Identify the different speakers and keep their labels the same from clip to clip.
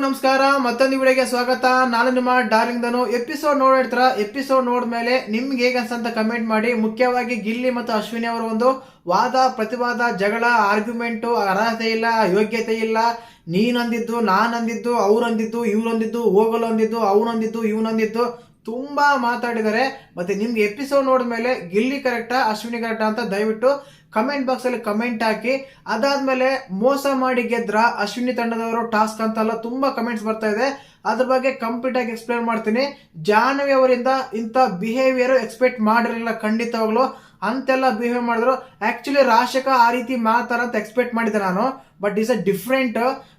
Speaker 1: ಎಲ್ಲರಿಗೂ ನಮಸ್ಕಾರ, ಮತ್ತೊಂದು ವಿಡಿಯೋಗೆ ಸ್ವಾಗತ. ನಾನು ನಿಮ್ಮ ಡಾರ್ಲಿಂಗ್ ದನು ಎಪಿಸೋಡ್ ನೋಡಿರ್ತಾರ ಎಪಿಸೋಡ್ ನೋಡ್ಮೇಲೆ ನಿಮ್ಗೆ ಹೇಗೆ ಅನ್ಸಂತ ಕಮೆಂಟ್ ಮಾಡಿ. ಮುಖ್ಯವಾಗಿ ಗಿಲ್ಲಿ ಮತ್ತು ಅಶ್ವಿನಿ ಅವರ ಒಂದು ವಾದ, ಪ್ರತಿವಾದ, ಜಗಳ ಆರ್ಗ್ಯುಮೆಂಟ್ ಅರ್ಹತೆ ಇಲ್ಲ, ಯೋಗ್ಯತೆ ಇಲ್ಲ. ನೀನಂದಿದ್ದು, ನಾನಂದಿದ್ದು, ಅವ್ರಂದಿದ್ದು, ಇವ್ರಂದಿದ್ದು ಹೋಗಲು ಅಂದಿದ್ದು ಅವನಂದಿದ್ದು, ಇವನಂದಿದ್ದು ತುಂಬಾ ಮಾತಾಡಿದ್ದಾರೆ. ಮತ್ತೆ ನಿಮ್ಗೆ ಎಪಿಸೋಡ್ ನೋಡಿದ್ಮೇಲೆ ಗಿಲ್ಲಿ ಕರೆಕ್ಟಾ ಅಶ್ವಿನಿ ಕರೆಕ್ಟಾ ಅಂತ ದಯವಿಟ್ಟು ಕಮೆಂಟ್ ಬಾಕ್ಸ್ ಅಲ್ಲಿ ಕಮೆಂಟ್ ಹಾಕಿ. ಅದಾದ್ಮೇಲೆ ಮೋಸ ಮಾಡಿ ಗೆದ್ರ ಅಶ್ವಿನಿ ತಂಡದವರು ಟಾಸ್ಕ್ ಅಂತೆಲ್ಲ ತುಂಬಾ ಕಮೆಂಟ್ಸ್ ಬರ್ತಾ ಇದೆ. ಅದ್ರ ಬಗ್ಗೆ ಕಂಪ್ಲೀಟ್ ಆಗಿ ಎಕ್ಸ್ಪ್ಲೇನ್ ಮಾಡ್ತೀನಿ. ಜಾಹ್ನವಿ ಅವರಿಂದ ಇಂಥ ಬಿಹೇವಿಯರ್ ಎಕ್ಸ್ಪೆಕ್ಟ್ ಮಾಡಿರಲಿಲ್ಲ ಖಂಡಿತವಾಗ್ಲು. ಅಂತೆಲ್ಲ ಬಿಹೇವ್ ಮಾಡಿದ್ರು. ಆಕ್ಚುಲಿ ರಾಶಕ ಆ ರೀತಿ ಮಾಡ್ತಾರ ಅಂತ ಎಕ್ಸ್ಪೆಕ್ಟ್ ಮಾಡಿದೆ ನಾನು. ಬಟ್ ಇಸ್ ಅ ಡಿಫ್ರೆಂಟ್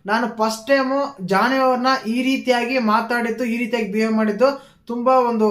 Speaker 1: ನಾನು ಫಸ್ಟ್ ಟೈಮು ಜಾಹ್ನವಿ ಅವ್ರನ್ನ ಈ ರೀತಿಯಾಗಿ ಮಾತಾಡಿದ್ದು, ಈ ರೀತಿಯಾಗಿ ಬಿಹೇವ್ ಮಾಡಿದ್ದು. ತುಂಬಾ ಒಂದು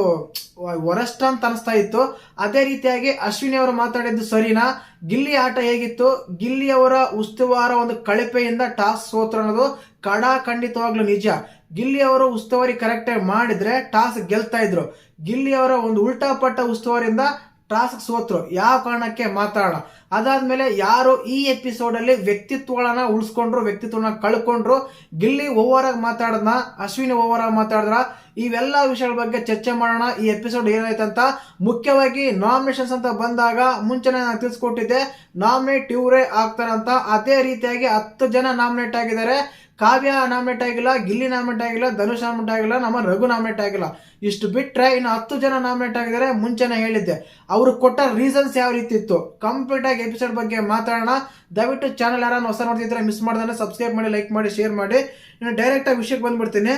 Speaker 1: ವರಸ್ಟ್ ಅಂತ ಅನಿಸ್ತಾ ಇತ್ತು. ಅದೇ ರೀತಿಯಾಗಿ ಅಶ್ವಿನಿ ಅವರು ಮಾತಾಡಿದ್ದು ಸರಿನಾ? ಗಿಲ್ಲಿ ಆಟ ಹೇಗಿತ್ತು? ಗಿಲ್ಲಿ ಅವರ ಉಸ್ತುವಾರ ಒಂದು ಕಳಪೆಯಿಂದ ಟಾಸ್ ಸೋತ್ರ ಅನ್ನೋದು ಕಡಾ ಖಂಡಿತವಾಗ್ಲೂ ನಿಜ. ಗಿಲ್ಲಿ ಅವರು ಉಸ್ತುವಾರಿ ಕರೆಕ್ಟಾಗಿ ಮಾಡಿದ್ರೆ ಟಾಸ್ ಗೆಲ್ತಾ ಇದ್ರು. ಗಿಲ್ಲಿ ಅವರ ಒಂದು ಉಲ್ಟಾ ಪಟ್ಟ ಉಸ್ತುವಾರಿಯಿಂದ ಟಾಸ್ಕ್ ಸೋತ್ರು. ಯಾವ ಕಾರಣಕ್ಕೆ ಮಾತಾಡೋಣ? ಅದಾದ್ಮೇಲೆ ಯಾರು ಈ ಎಪಿಸೋಡ್ ಅಲ್ಲಿ ವ್ಯಕ್ತಿತ್ವಗಳನ್ನ ಉಳಿಸ್ಕೊಂಡ್ರು ವ್ಯಕ್ತಿತ್ವನ ಕಳ್ಕೊಂಡ್ರು? ಗಿಲ್ಲಿ ಓವರ್ ಆಗಿ ಮಾತಾಡದ್ನ? ಅಶ್ವಿನಿ ಓವರ್ ಆಗಿ ಮಾತಾಡಿದ್ರ? ಇವೆಲ್ಲ ವಿಷಯಗಳ ಬಗ್ಗೆ ಚರ್ಚೆ ಮಾಡೋಣ. ಈ ಎಪಿಸೋಡ್ ಏನಾಯ್ತು ಅಂತ ಮುಖ್ಯವಾಗಿ ನಾಮಿನೇಷನ್ಸ್ ಅಂತ ಬಂದಾಗ ಮುಂಚೆನೆ ನಾನು ತಿಳಿಸ್ಕೊಟ್ಟಿದ್ದೆ, ನಾಮಿನೇಟ್ ಇವರೇ ಆಗ್ತಾರಂತ. ಅದೇ ರೀತಿಯಾಗಿ ಹತ್ತು ಜನ ನಾಮಿನೇಟ್ ಆಗಿದ್ದಾರೆ. ಕಾವ್ಯ ನಾಮಿನೇಟ್ ಆಗಿಲ್ಲ, ಗಿಲ್ಲಿ ನಾಮಿನೇಟ್ ಆಗಿಲ್ಲ, ಧನುಷ್ ನಾಮಿನೇಟ್ ಆಗಿಲ್ಲ, ನಮ್ಮ ರಘು ನಾಮಿನೇಟ್ ಆಗಿಲ್ಲ. ಇಷ್ಟು ಬಿಟ್ಟರೆ ಇನ್ನು ಹತ್ತು ಜನ ನಾಮಿನೇಟ್ ಆಗಿದ್ದಾರೆ, ಮುಂಚೆನೇ ಹೇಳಿದ್ದೆ. ಅವರು ಕೊಟ್ಟ ರೀಸನ್ಸ್ ಯಾವ ರೀತಿ ಇತ್ತು? ಕಂಪ್ಲೀಟ್ ಆಗಿ ಎಪಿಸೋಡ್ ಬಗ್ಗೆ ಮಾತಾಡೋಣ. ದಯವಿಟ್ಟು ಚಾನಲ್ ಯಾರು ಹೊಸ ನೋಡ್ತಿದ್ರೆ ಮಿಸ್ ಮಾಡ್ದಾನೆ ಸಬ್ಸ್ಕ್ರೈಬ್ ಮಾಡಿ ಲೈಕ್ ಮಾಡಿ ಶೇರ್ ಮಾಡಿ. ಇನ್ನು ಡೈರೆಕ್ಟಾಗಿ ವಿಷಯಕ್ಕೆ ಬಂದ್ಬಿಡ್ತೀನಿ.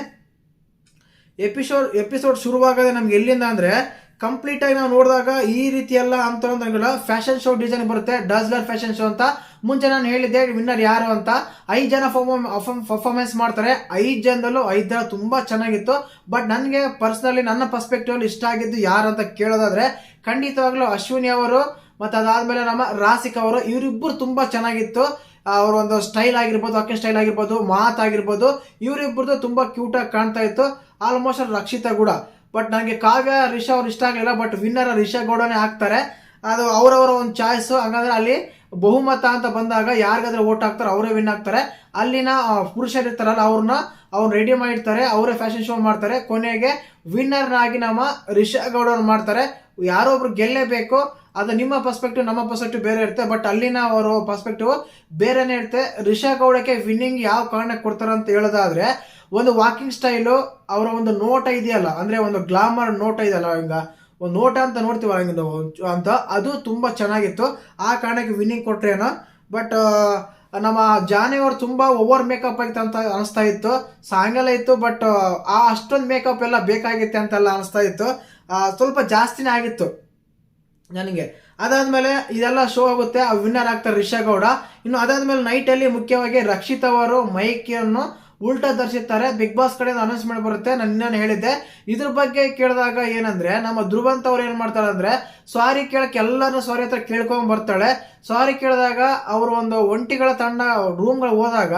Speaker 1: ಎಪಿಸೋಡ್ ಎಪಿಸೋಡ್ ಶುರುವಾಗದೆ ನಮ್ಗೆ ಎಲ್ಲಿಂದ ಅಂದ್ರೆ ಕಂಪ್ಲೀಟ್ ಆಗಿ ನಾವು ನೋಡಿದಾಗ ಈ ರೀತಿ ಎಲ್ಲ ಅಂತ ಫ್ಯಾಷನ್ ಶೋ ಡಿಸೈನ್ ಬರುತ್ತೆ. ಡಸ್ಲರ್ ಫ್ಯಾಷನ್ ಶೋ ಅಂತ. ಮುಂಚೆ ನಾನು ಹೇಳಿದ್ದೆ ವಿನ್ನರ್ ಯಾರು ಅಂತ. ಐದು ಜನ ಪರ್ಫಾರ್ಮೆನ್ಸ್ ಮಾಡ್ತಾರೆ. ಐದು ಜನದಲ್ಲೂ ಐದು ಜನ ತುಂಬಾ ಚೆನ್ನಾಗಿತ್ತು. ಬಟ್ ನನಗೆ ಪರ್ಸನಲಿ ನನ್ನ ಪರ್ಸ್ಪೆಕ್ಟಿವ್ ಅಲ್ಲಿ ಇಷ್ಟ ಆಗಿದ್ದು ಯಾರು ಅಂತ ಕೇಳೋದಾದ್ರೆ, ಖಂಡಿತವಾಗ್ಲೂ ಅಶ್ವಿನಿ ಅವರು, ಮತ್ತೆ ಅದಾದ್ಮೇಲೆ ನಮ್ಮ ರಾಸಿಕ್ ಅವರು ಇವರಿಬ್ಬರು ತುಂಬಾ ಚೆನ್ನಾಗಿತ್ತು. ಅವ್ರ ಒಂದು ಸ್ಟೈಲ್ ಆಗಿರ್ಬೋದು, ಅಕ್ಕಿ ಸ್ಟೈಲ್ ಆಗಿರ್ಬೋದು ಮಾತಾಗಿರ್ಬೋದು ತುಂಬಾ ಕ್ಯೂಟ್ ಆಗಿ ಕಾಣ್ತಾ ಇತ್ತು. ಆಲ್ಮೋಸ್ಟ್ ರಕ್ಷಿತಾ ಕೂಡ. ಬಟ್ ನನಗೆ ಕಾವ್ಯ ರಿಷಾ ಅವ್ರು ಇಷ್ಟ ಆಗಲಿಲ್ಲ ಬಟ್ ವಿನ್ನರ್ ರಿಷಾ ಗೌಡನೇ ಹಾಕ್ತಾರೆ ಅದು ಅವರವರ ಒಂದು ಚಾಯ್ಸು ಹಂಗಂದ್ರೆ ಅಲ್ಲಿ ಬಹುಮತ ಅಂತ ಬಂದಾಗ ಯಾರಿಗಾದ್ರೂ ಓಟ್ ಹಾಕ್ತಾರೆ, ಅವರೇ ವಿನ್ ಆಗ್ತಾರೆ. ಅಲ್ಲಿನ ಪುರುಷರು ಇರ್ತಾರಲ್ಲ ಅವ್ರನ್ನ ಅವ್ರು ರೆಡಿ ಮಾಡಿರ್ತಾರೆ ಅವರೇ ಫ್ಯಾಷನ್ ಶೋ ಮಾಡ್ತಾರೆ. ಕೊನೆಗೆ ವಿನ್ನರ್ನಾಗಿ ನಮ್ಮ ರಿಷಾ ಗೌಡವ್ರು ಮಾಡ್ತಾರೆ. ಯಾರೋ ಒಬ್ರು ಗೆಲ್ಲೇಬೇಕು, ಅದು ನಿಮ್ಮ ಪರ್ಸ್ಪೆಕ್ಟಿವ್ ನಮ್ಮ ಪರ್ಸ್ಪೆಕ್ಟಿವ್ ಬೇರೆ ಇರುತ್ತೆ. ಬಟ್ ಅಲ್ಲಿನ ಅವರ ಪರ್ಸ್ಪೆಕ್ಟಿವ್ ಬೇರೆನೇ ಇರುತ್ತೆ. ರಿಷಾ ಗೌಡಕ್ಕೆ ವಿನ್ನಿಂಗ್ ಯಾವ ಕಾರಣಕ್ಕೆ ಕೊಡ್ತಾರೆ ಅಂತ ಹೇಳೋದಾದ್ರೆ ಒಂದು ವಾಕಿಂಗ್ ಸ್ಟೈಲು ಅವರ ಒಂದು ನೋಟ ಇದೆಯಲ್ಲ, ಅಂದ್ರೆ ಒಂದು ಗ್ಲಾಮರ್ ನೋಟ ಇದೆಯಲ್ಲ ಹಿಂಗ, ಒಂದು ನೋಟ ಅಂತ ನೋಡ್ತೀವಲ್ಲ ಹಂಗಿಂದ ಅಂತ ಅದು ತುಂಬ ಚೆನ್ನಾಗಿತ್ತು. ಆ ಕಾರಣಕ್ಕೆ ವಿನ್ನಿಂಗ್ ಕೊಟ್ರೇನೋ ಬಟ್ ನಮ್ಮ ಜಾನಿ ಅವ್ರು ತುಂಬ ಓವರ್ ಮೇಕಪ್ ಆಗಿತ್ತು ಅಂತ ಅನಿಸ್ತಾ ಇತ್ತು. ಸಾಯಂಕಾಲ ಇತ್ತು ಬಟ್ ಆ ಅಷ್ಟೊಂದು ಮೇಕಪ್ ಎಲ್ಲ ಬೇಕಾಗಿತ್ತೆ ಅಂತೆಲ್ಲ ಅನಿಸ್ತಾ ಇತ್ತು. ಸ್ವಲ್ಪ ಜಾಸ್ತಿನೇ ಆಗಿತ್ತು ನನಗೆ. ಅದಾದಮೇಲೆ ಇದೆಲ್ಲ ಶೋ ಆಗುತ್ತೆ, ಆ ವಿನ್ನರ್ ಆಗ್ತಾರೆ ರಿಷಾ ಗೌಡ. ಇನ್ನು ಅದಾದಮೇಲೆ ನೈಟ್ ಅಲ್ಲಿ ಮುಖ್ಯವಾಗಿ ರಕ್ಷಿತ್ ಅವರು ಮೈಕಿಯನ್ನು ಉಲ್ಟಾ ಧರಿಸುತ್ತಾರೆ ಬಿಗ್ ಬಾಸ್ ಕಡೆಯಿಂದ ಅನೌನ್ಸ್ಮೆಂಟ್ ಬರುತ್ತೆ. ನಾನು ಹೇಳಿದ್ದೆ. ಇದ್ರ ಬಗ್ಗೆ ಕೇಳಿದಾಗ ಏನಂದ್ರೆ, ನಮ್ಮ ಧ್ರುವಂತ ಅವ್ರು ಏನ್ ಮಾಡ್ತಾರೆ ಅಂದ್ರೆ ಸಾರಿ ಕೇಳಕ್ಕೆ ಎಲ್ಲರೂ ಸಾರಿ ಹತ್ರ ಕೇಳ್ಕೊಂಡ್ ಬರ್ತಾಳೆ. ಸಾರಿ ಕೇಳಿದಾಗ ಅವರು ಒಂದು ಒಂಟಿಗಳ ತಂಡ ರೂಮ್ಗಳು ಹೋದಾಗ,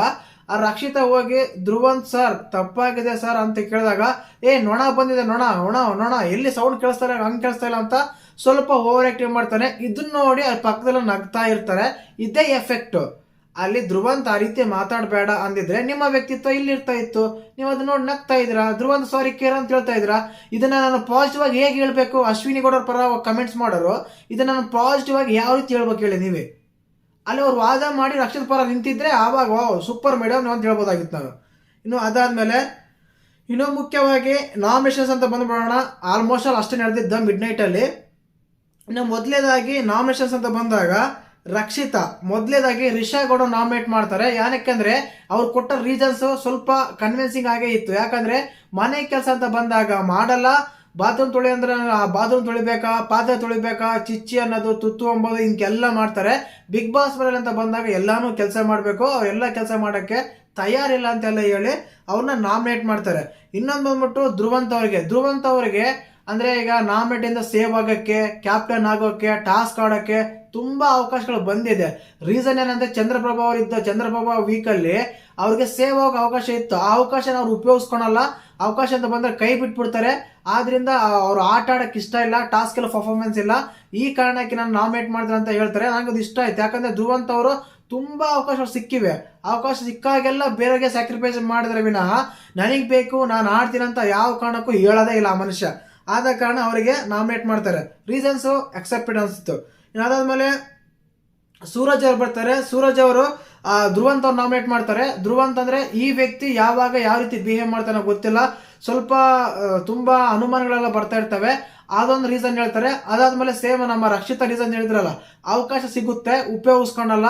Speaker 1: ಆ ರಕ್ಷಿತಾ ಹೋಗಿ, ಧ್ರುವಂತ್ ಸರ್ ತಪ್ಪಾಗಿದೆ ಸರ್ ಅಂತ ಕೇಳಿದಾಗ, ಏ, ನೊಣ ಬಂದಿದೆ, ನೊಣ ನೊಣ ನೊಣ, ಎಲ್ಲಿ ಸೌಂಡ್ ಕೇಳಿಸ್ತಾರೆ, ಹಂಗೆ ಕೇಳಿಸ್ತಾ ಇಲ್ಲ ಅಂತ ಸ್ವಲ್ಪ ಓವರ್ ಆಕ್ಟಿವ್ ಮಾಡ್ತಾನೆ. ಇದನ್ನ ನೋಡಿ ಅಲ್ಲಿ ಪಕ್ಕದಲ್ಲಿ ನಗ್ತಾ ಇರ್ತಾರೆ. ಇದೇ ಎಫೆಕ್ಟ್ ಅಲ್ಲಿ ಧ್ರುವಂತ ಆ ರೀತಿ ಮಾತಾಡಬೇಡ ಅಂದಿದ್ರೆ ನಿಮ್ಮ ವ್ಯಕ್ತಿತ್ವ ಇಲ್ಲಿ ಇರ್ತಾ ಇತ್ತು. ನೀವು ಅದನ್ನ ನೋಡಿ ನಗ್ತಾ ಇದ್ದೀರಾ? ಧ್ರುವಂತ ಸಾರಿ ಕೇರ್ ಅಂತ ಹೇಳ್ತಾ ಇದ್ದೀರಾ? ಇದನ್ನ ನಾನು ಪಾಸಿಟಿವ್ ಆಗಿ ಹೇಗೆ ಹೇಳ್ಬೇಕು? ಅಶ್ವಿನಿ ಗೌಡರ ಪರ ಕಮೆಂಟ್ಸ್ ಮಾಡೋರು. ಇದನ್ನ ನಾನು ಪಾಸಿಟಿವ್ ಆಗಿ ಯಾವ ರೀತಿ ಹೇಳ್ಬೇಕು ಹೇಳಿ ನೀವೇ? ಅಲ್ಲಿ ಅವ್ರು ವಾದ ಮಾಡಿ ರಕ್ಷಿತ ಪರ ನಿಂತಿದ್ರೆ ಆವಾಗ, ವಾವ್ ಸೂಪರ್ ಮೇಡಮ್ ಅಂತ ಹೇಳ್ಬೋದಾಗಿತ್ತು ನಾನು. ಇನ್ನು ಅದಾದ್ಮೇಲೆ, ಇನ್ನು ಮುಖ್ಯವಾಗಿ ನಾಮಿನೇಷನ್ಸ್ ಅಂತ ಬಂದ್ಬಿಡೋಣ ಆಲ್ಮೋಸ್ಟ್ ಆಲ್ ಅಷ್ಟೇ ನಡೆದಿದ್ದ ಮಿಡ್ ನೈಟ್ ಅಲ್ಲಿ. ಇನ್ನು ಮೊದಲೇದಾಗಿ ನಾಮಿನೇಷನ್ಸ್ ಅಂತ ಬಂದಾಗ ರಕ್ಷಿತಾ. ಮೊದಲೇದಾಗಿ ರಿಷಾ ಗೌಡ ನಾಮಿನೇಟ್ ಮಾಡ್ತಾರೆ. ಯಾಕಂದ್ರೆ ಅವ್ರು ಕೊಟ್ಟ ರೀಸನ್ಸ್ ಸ್ವಲ್ಪ ಕನ್ವಿನ್ಸಿಂಗ್ ಆಗೇ ಇತ್ತು. ಯಾಕಂದ್ರೆ ಮನೆ ಕೆಲಸ ಅಂತ ಬಂದಾಗ ಮಾಡಲ್ಲ, ಬಾತ್ರೂಮ್ ತೊಳಿ ಅಂದ್ರೆ ಬಾತ್ರೂಮ್ ತೊಳಿಬೇಕಾ, ಪಾತ್ರೆ ತೊಳಿಬೇಕಾ, ಚಿಚ್ಚಿ ಅನ್ನೋದು, ತುತ್ತು ಅಂಬೋದು ಹಿಂಗೆಲ್ಲ ಮಾಡ್ತಾರೆ. ಬಿಗ್ ಬಾಸ್ ಮನೇಲಿ ಅಂತ ಬಂದಾಗ ಎಲ್ಲಾನು ಕೆಲಸ ಮಾಡಬೇಕು. ಎಲ್ಲ ಕೆಲಸ ಮಾಡೋಕ್ಕೆ ತಯಾರಿಲ್ಲ ಅಂತೆಲ್ಲ ಹೇಳಿ ಅವ್ರನ್ನ ನಾಮಿನೇಟ್ ಮಾಡ್ತಾರೆ. ಇನ್ನೊಂದು ಬಂದ್ಬಿಟ್ಟು ಧ್ರುವಂತ ಅವ್ರಿಗೆ. ಧ್ರುವಂತ ಅವ್ರಿಗೆ ಅಂದ್ರೆ ಈಗ ನಾಮಿನೇಟ್ ಇಂದ ಸೇವ್ ಆಗೋಕ್ಕೆ, ಕ್ಯಾಪ್ಟನ್ ಆಗೋಕ್ಕೆ, ಟಾಸ್ಕ್ ಆಡೋಕ್ಕೆ ತುಂಬಾ ಅವಕಾಶಗಳು ಬಂದಿದೆ. ರೀಸನ್ ಏನಂದ್ರೆ ಚಂದ್ರಪ್ರಭಾ ಅವರಿದ್ದ ಚಂದ್ರಪ್ರಭಾ ವೀಕ್ ಅಲ್ಲಿ ಅವ್ರಿಗೆ ಸೇವ್ ಆಗೋ ಅವಕಾಶ ಇತ್ತು. ಆ ಅವಕಾಶನ ಅವ್ರು ಉಪಯೋಗಿಸ್ಕೊಳಲ್ಲ. ಅವಕಾಶ ಅಂತ ಬಂದ್ರೆ ಕೈ ಬಿಟ್ಬಿಡ್ತಾರೆ. ಆದ್ರಿಂದ ಅವ್ರು ಆಟ ಆಡಕ್ ಇಷ್ಟ ಇಲ್ಲ, ಟಾಸ್ಕ್ ಎಲ್ಲ ಪರ್ಫಾರ್ಮೆನ್ಸ್ ಇಲ್ಲ. ಈ ಕಾರಣಕ್ಕೆ ನಾನು ನಾಮಿನೇಟ್ ಮಾಡಿದ್ರೆ ಅಂತ ಹೇಳ್ತಾರೆ. ನನಗೆ ಅದು ಇಷ್ಟ ಆಯ್ತು. ಯಾಕಂದ್ರೆ ಧ್ರುವಂತ್ ಅವರು ತುಂಬಾ ಅವಕಾಶ ಸಿಕ್ಕಿವೆ. ಅವಕಾಶ ಸಿಕ್ಕಾಗೆಲ್ಲ ಬೇರೆಗೆ ಸ್ಯಾಕ್ರಿಫೈಸ್ ಮಾಡಿದ್ರೆ ವಿನಃ, ನನಗೆ ಬೇಕು, ನಾನು ಆಡ್ತೀನಿ ಅಂತ ಯಾವ ಕಾರಣಕ್ಕೂ ಹೇಳೋದೇ ಇಲ್ಲ ಆ ಮನುಷ್ಯ. ಆದ ಕಾರಣ ಅವರಿಗೆ ನಾಮಿನೇಟ್ ಮಾಡ್ತಾರೆ. ರೀಸನ್ಸು ಅಕ್ಸೆಪ್ಟೆಡ್ ಅನಿಸ್ತು. ಅದಾದ್ಮೇಲೆ ಸೂರಜ್ ಅವರು ಬರ್ತಾರೆ. ಸೂರಜ್ ಅವರು ಧ್ರುವಂತ್ ಅವ್ರು ನಾಮಿನೇಟ್ ಮಾಡ್ತಾರೆ. ಧ್ರುವಂತ್ ಅಂದರೆ ಈ ವ್ಯಕ್ತಿ ಯಾವಾಗ ಯಾವ ರೀತಿ ಬಿಹೇವ್ ಮಾಡ್ತಾನೋ ಗೊತ್ತಿಲ್ಲ. ಸ್ವಲ್ಪ ತುಂಬ ತುಂಬಾ ಅನುಮಾನಗಳೆಲ್ಲ ಬರ್ತಾ ಇರ್ತವೆ. ಅದೊಂದು ರೀಸನ್ ಹೇಳ್ತಾರೆ. ಅದಾದ್ಮೇಲೆ ಸೇಮ್ ನಮ್ಮ ರಕ್ಷಿತ ರೀಸನ್ ಹೇಳಿದ್ರಲ್ಲ. ಅವಕಾಶ ಸಿಗುತ್ತೆ, ಉಪಯೋಗಿಸ್ಕೊಂಡಲ್ಲ.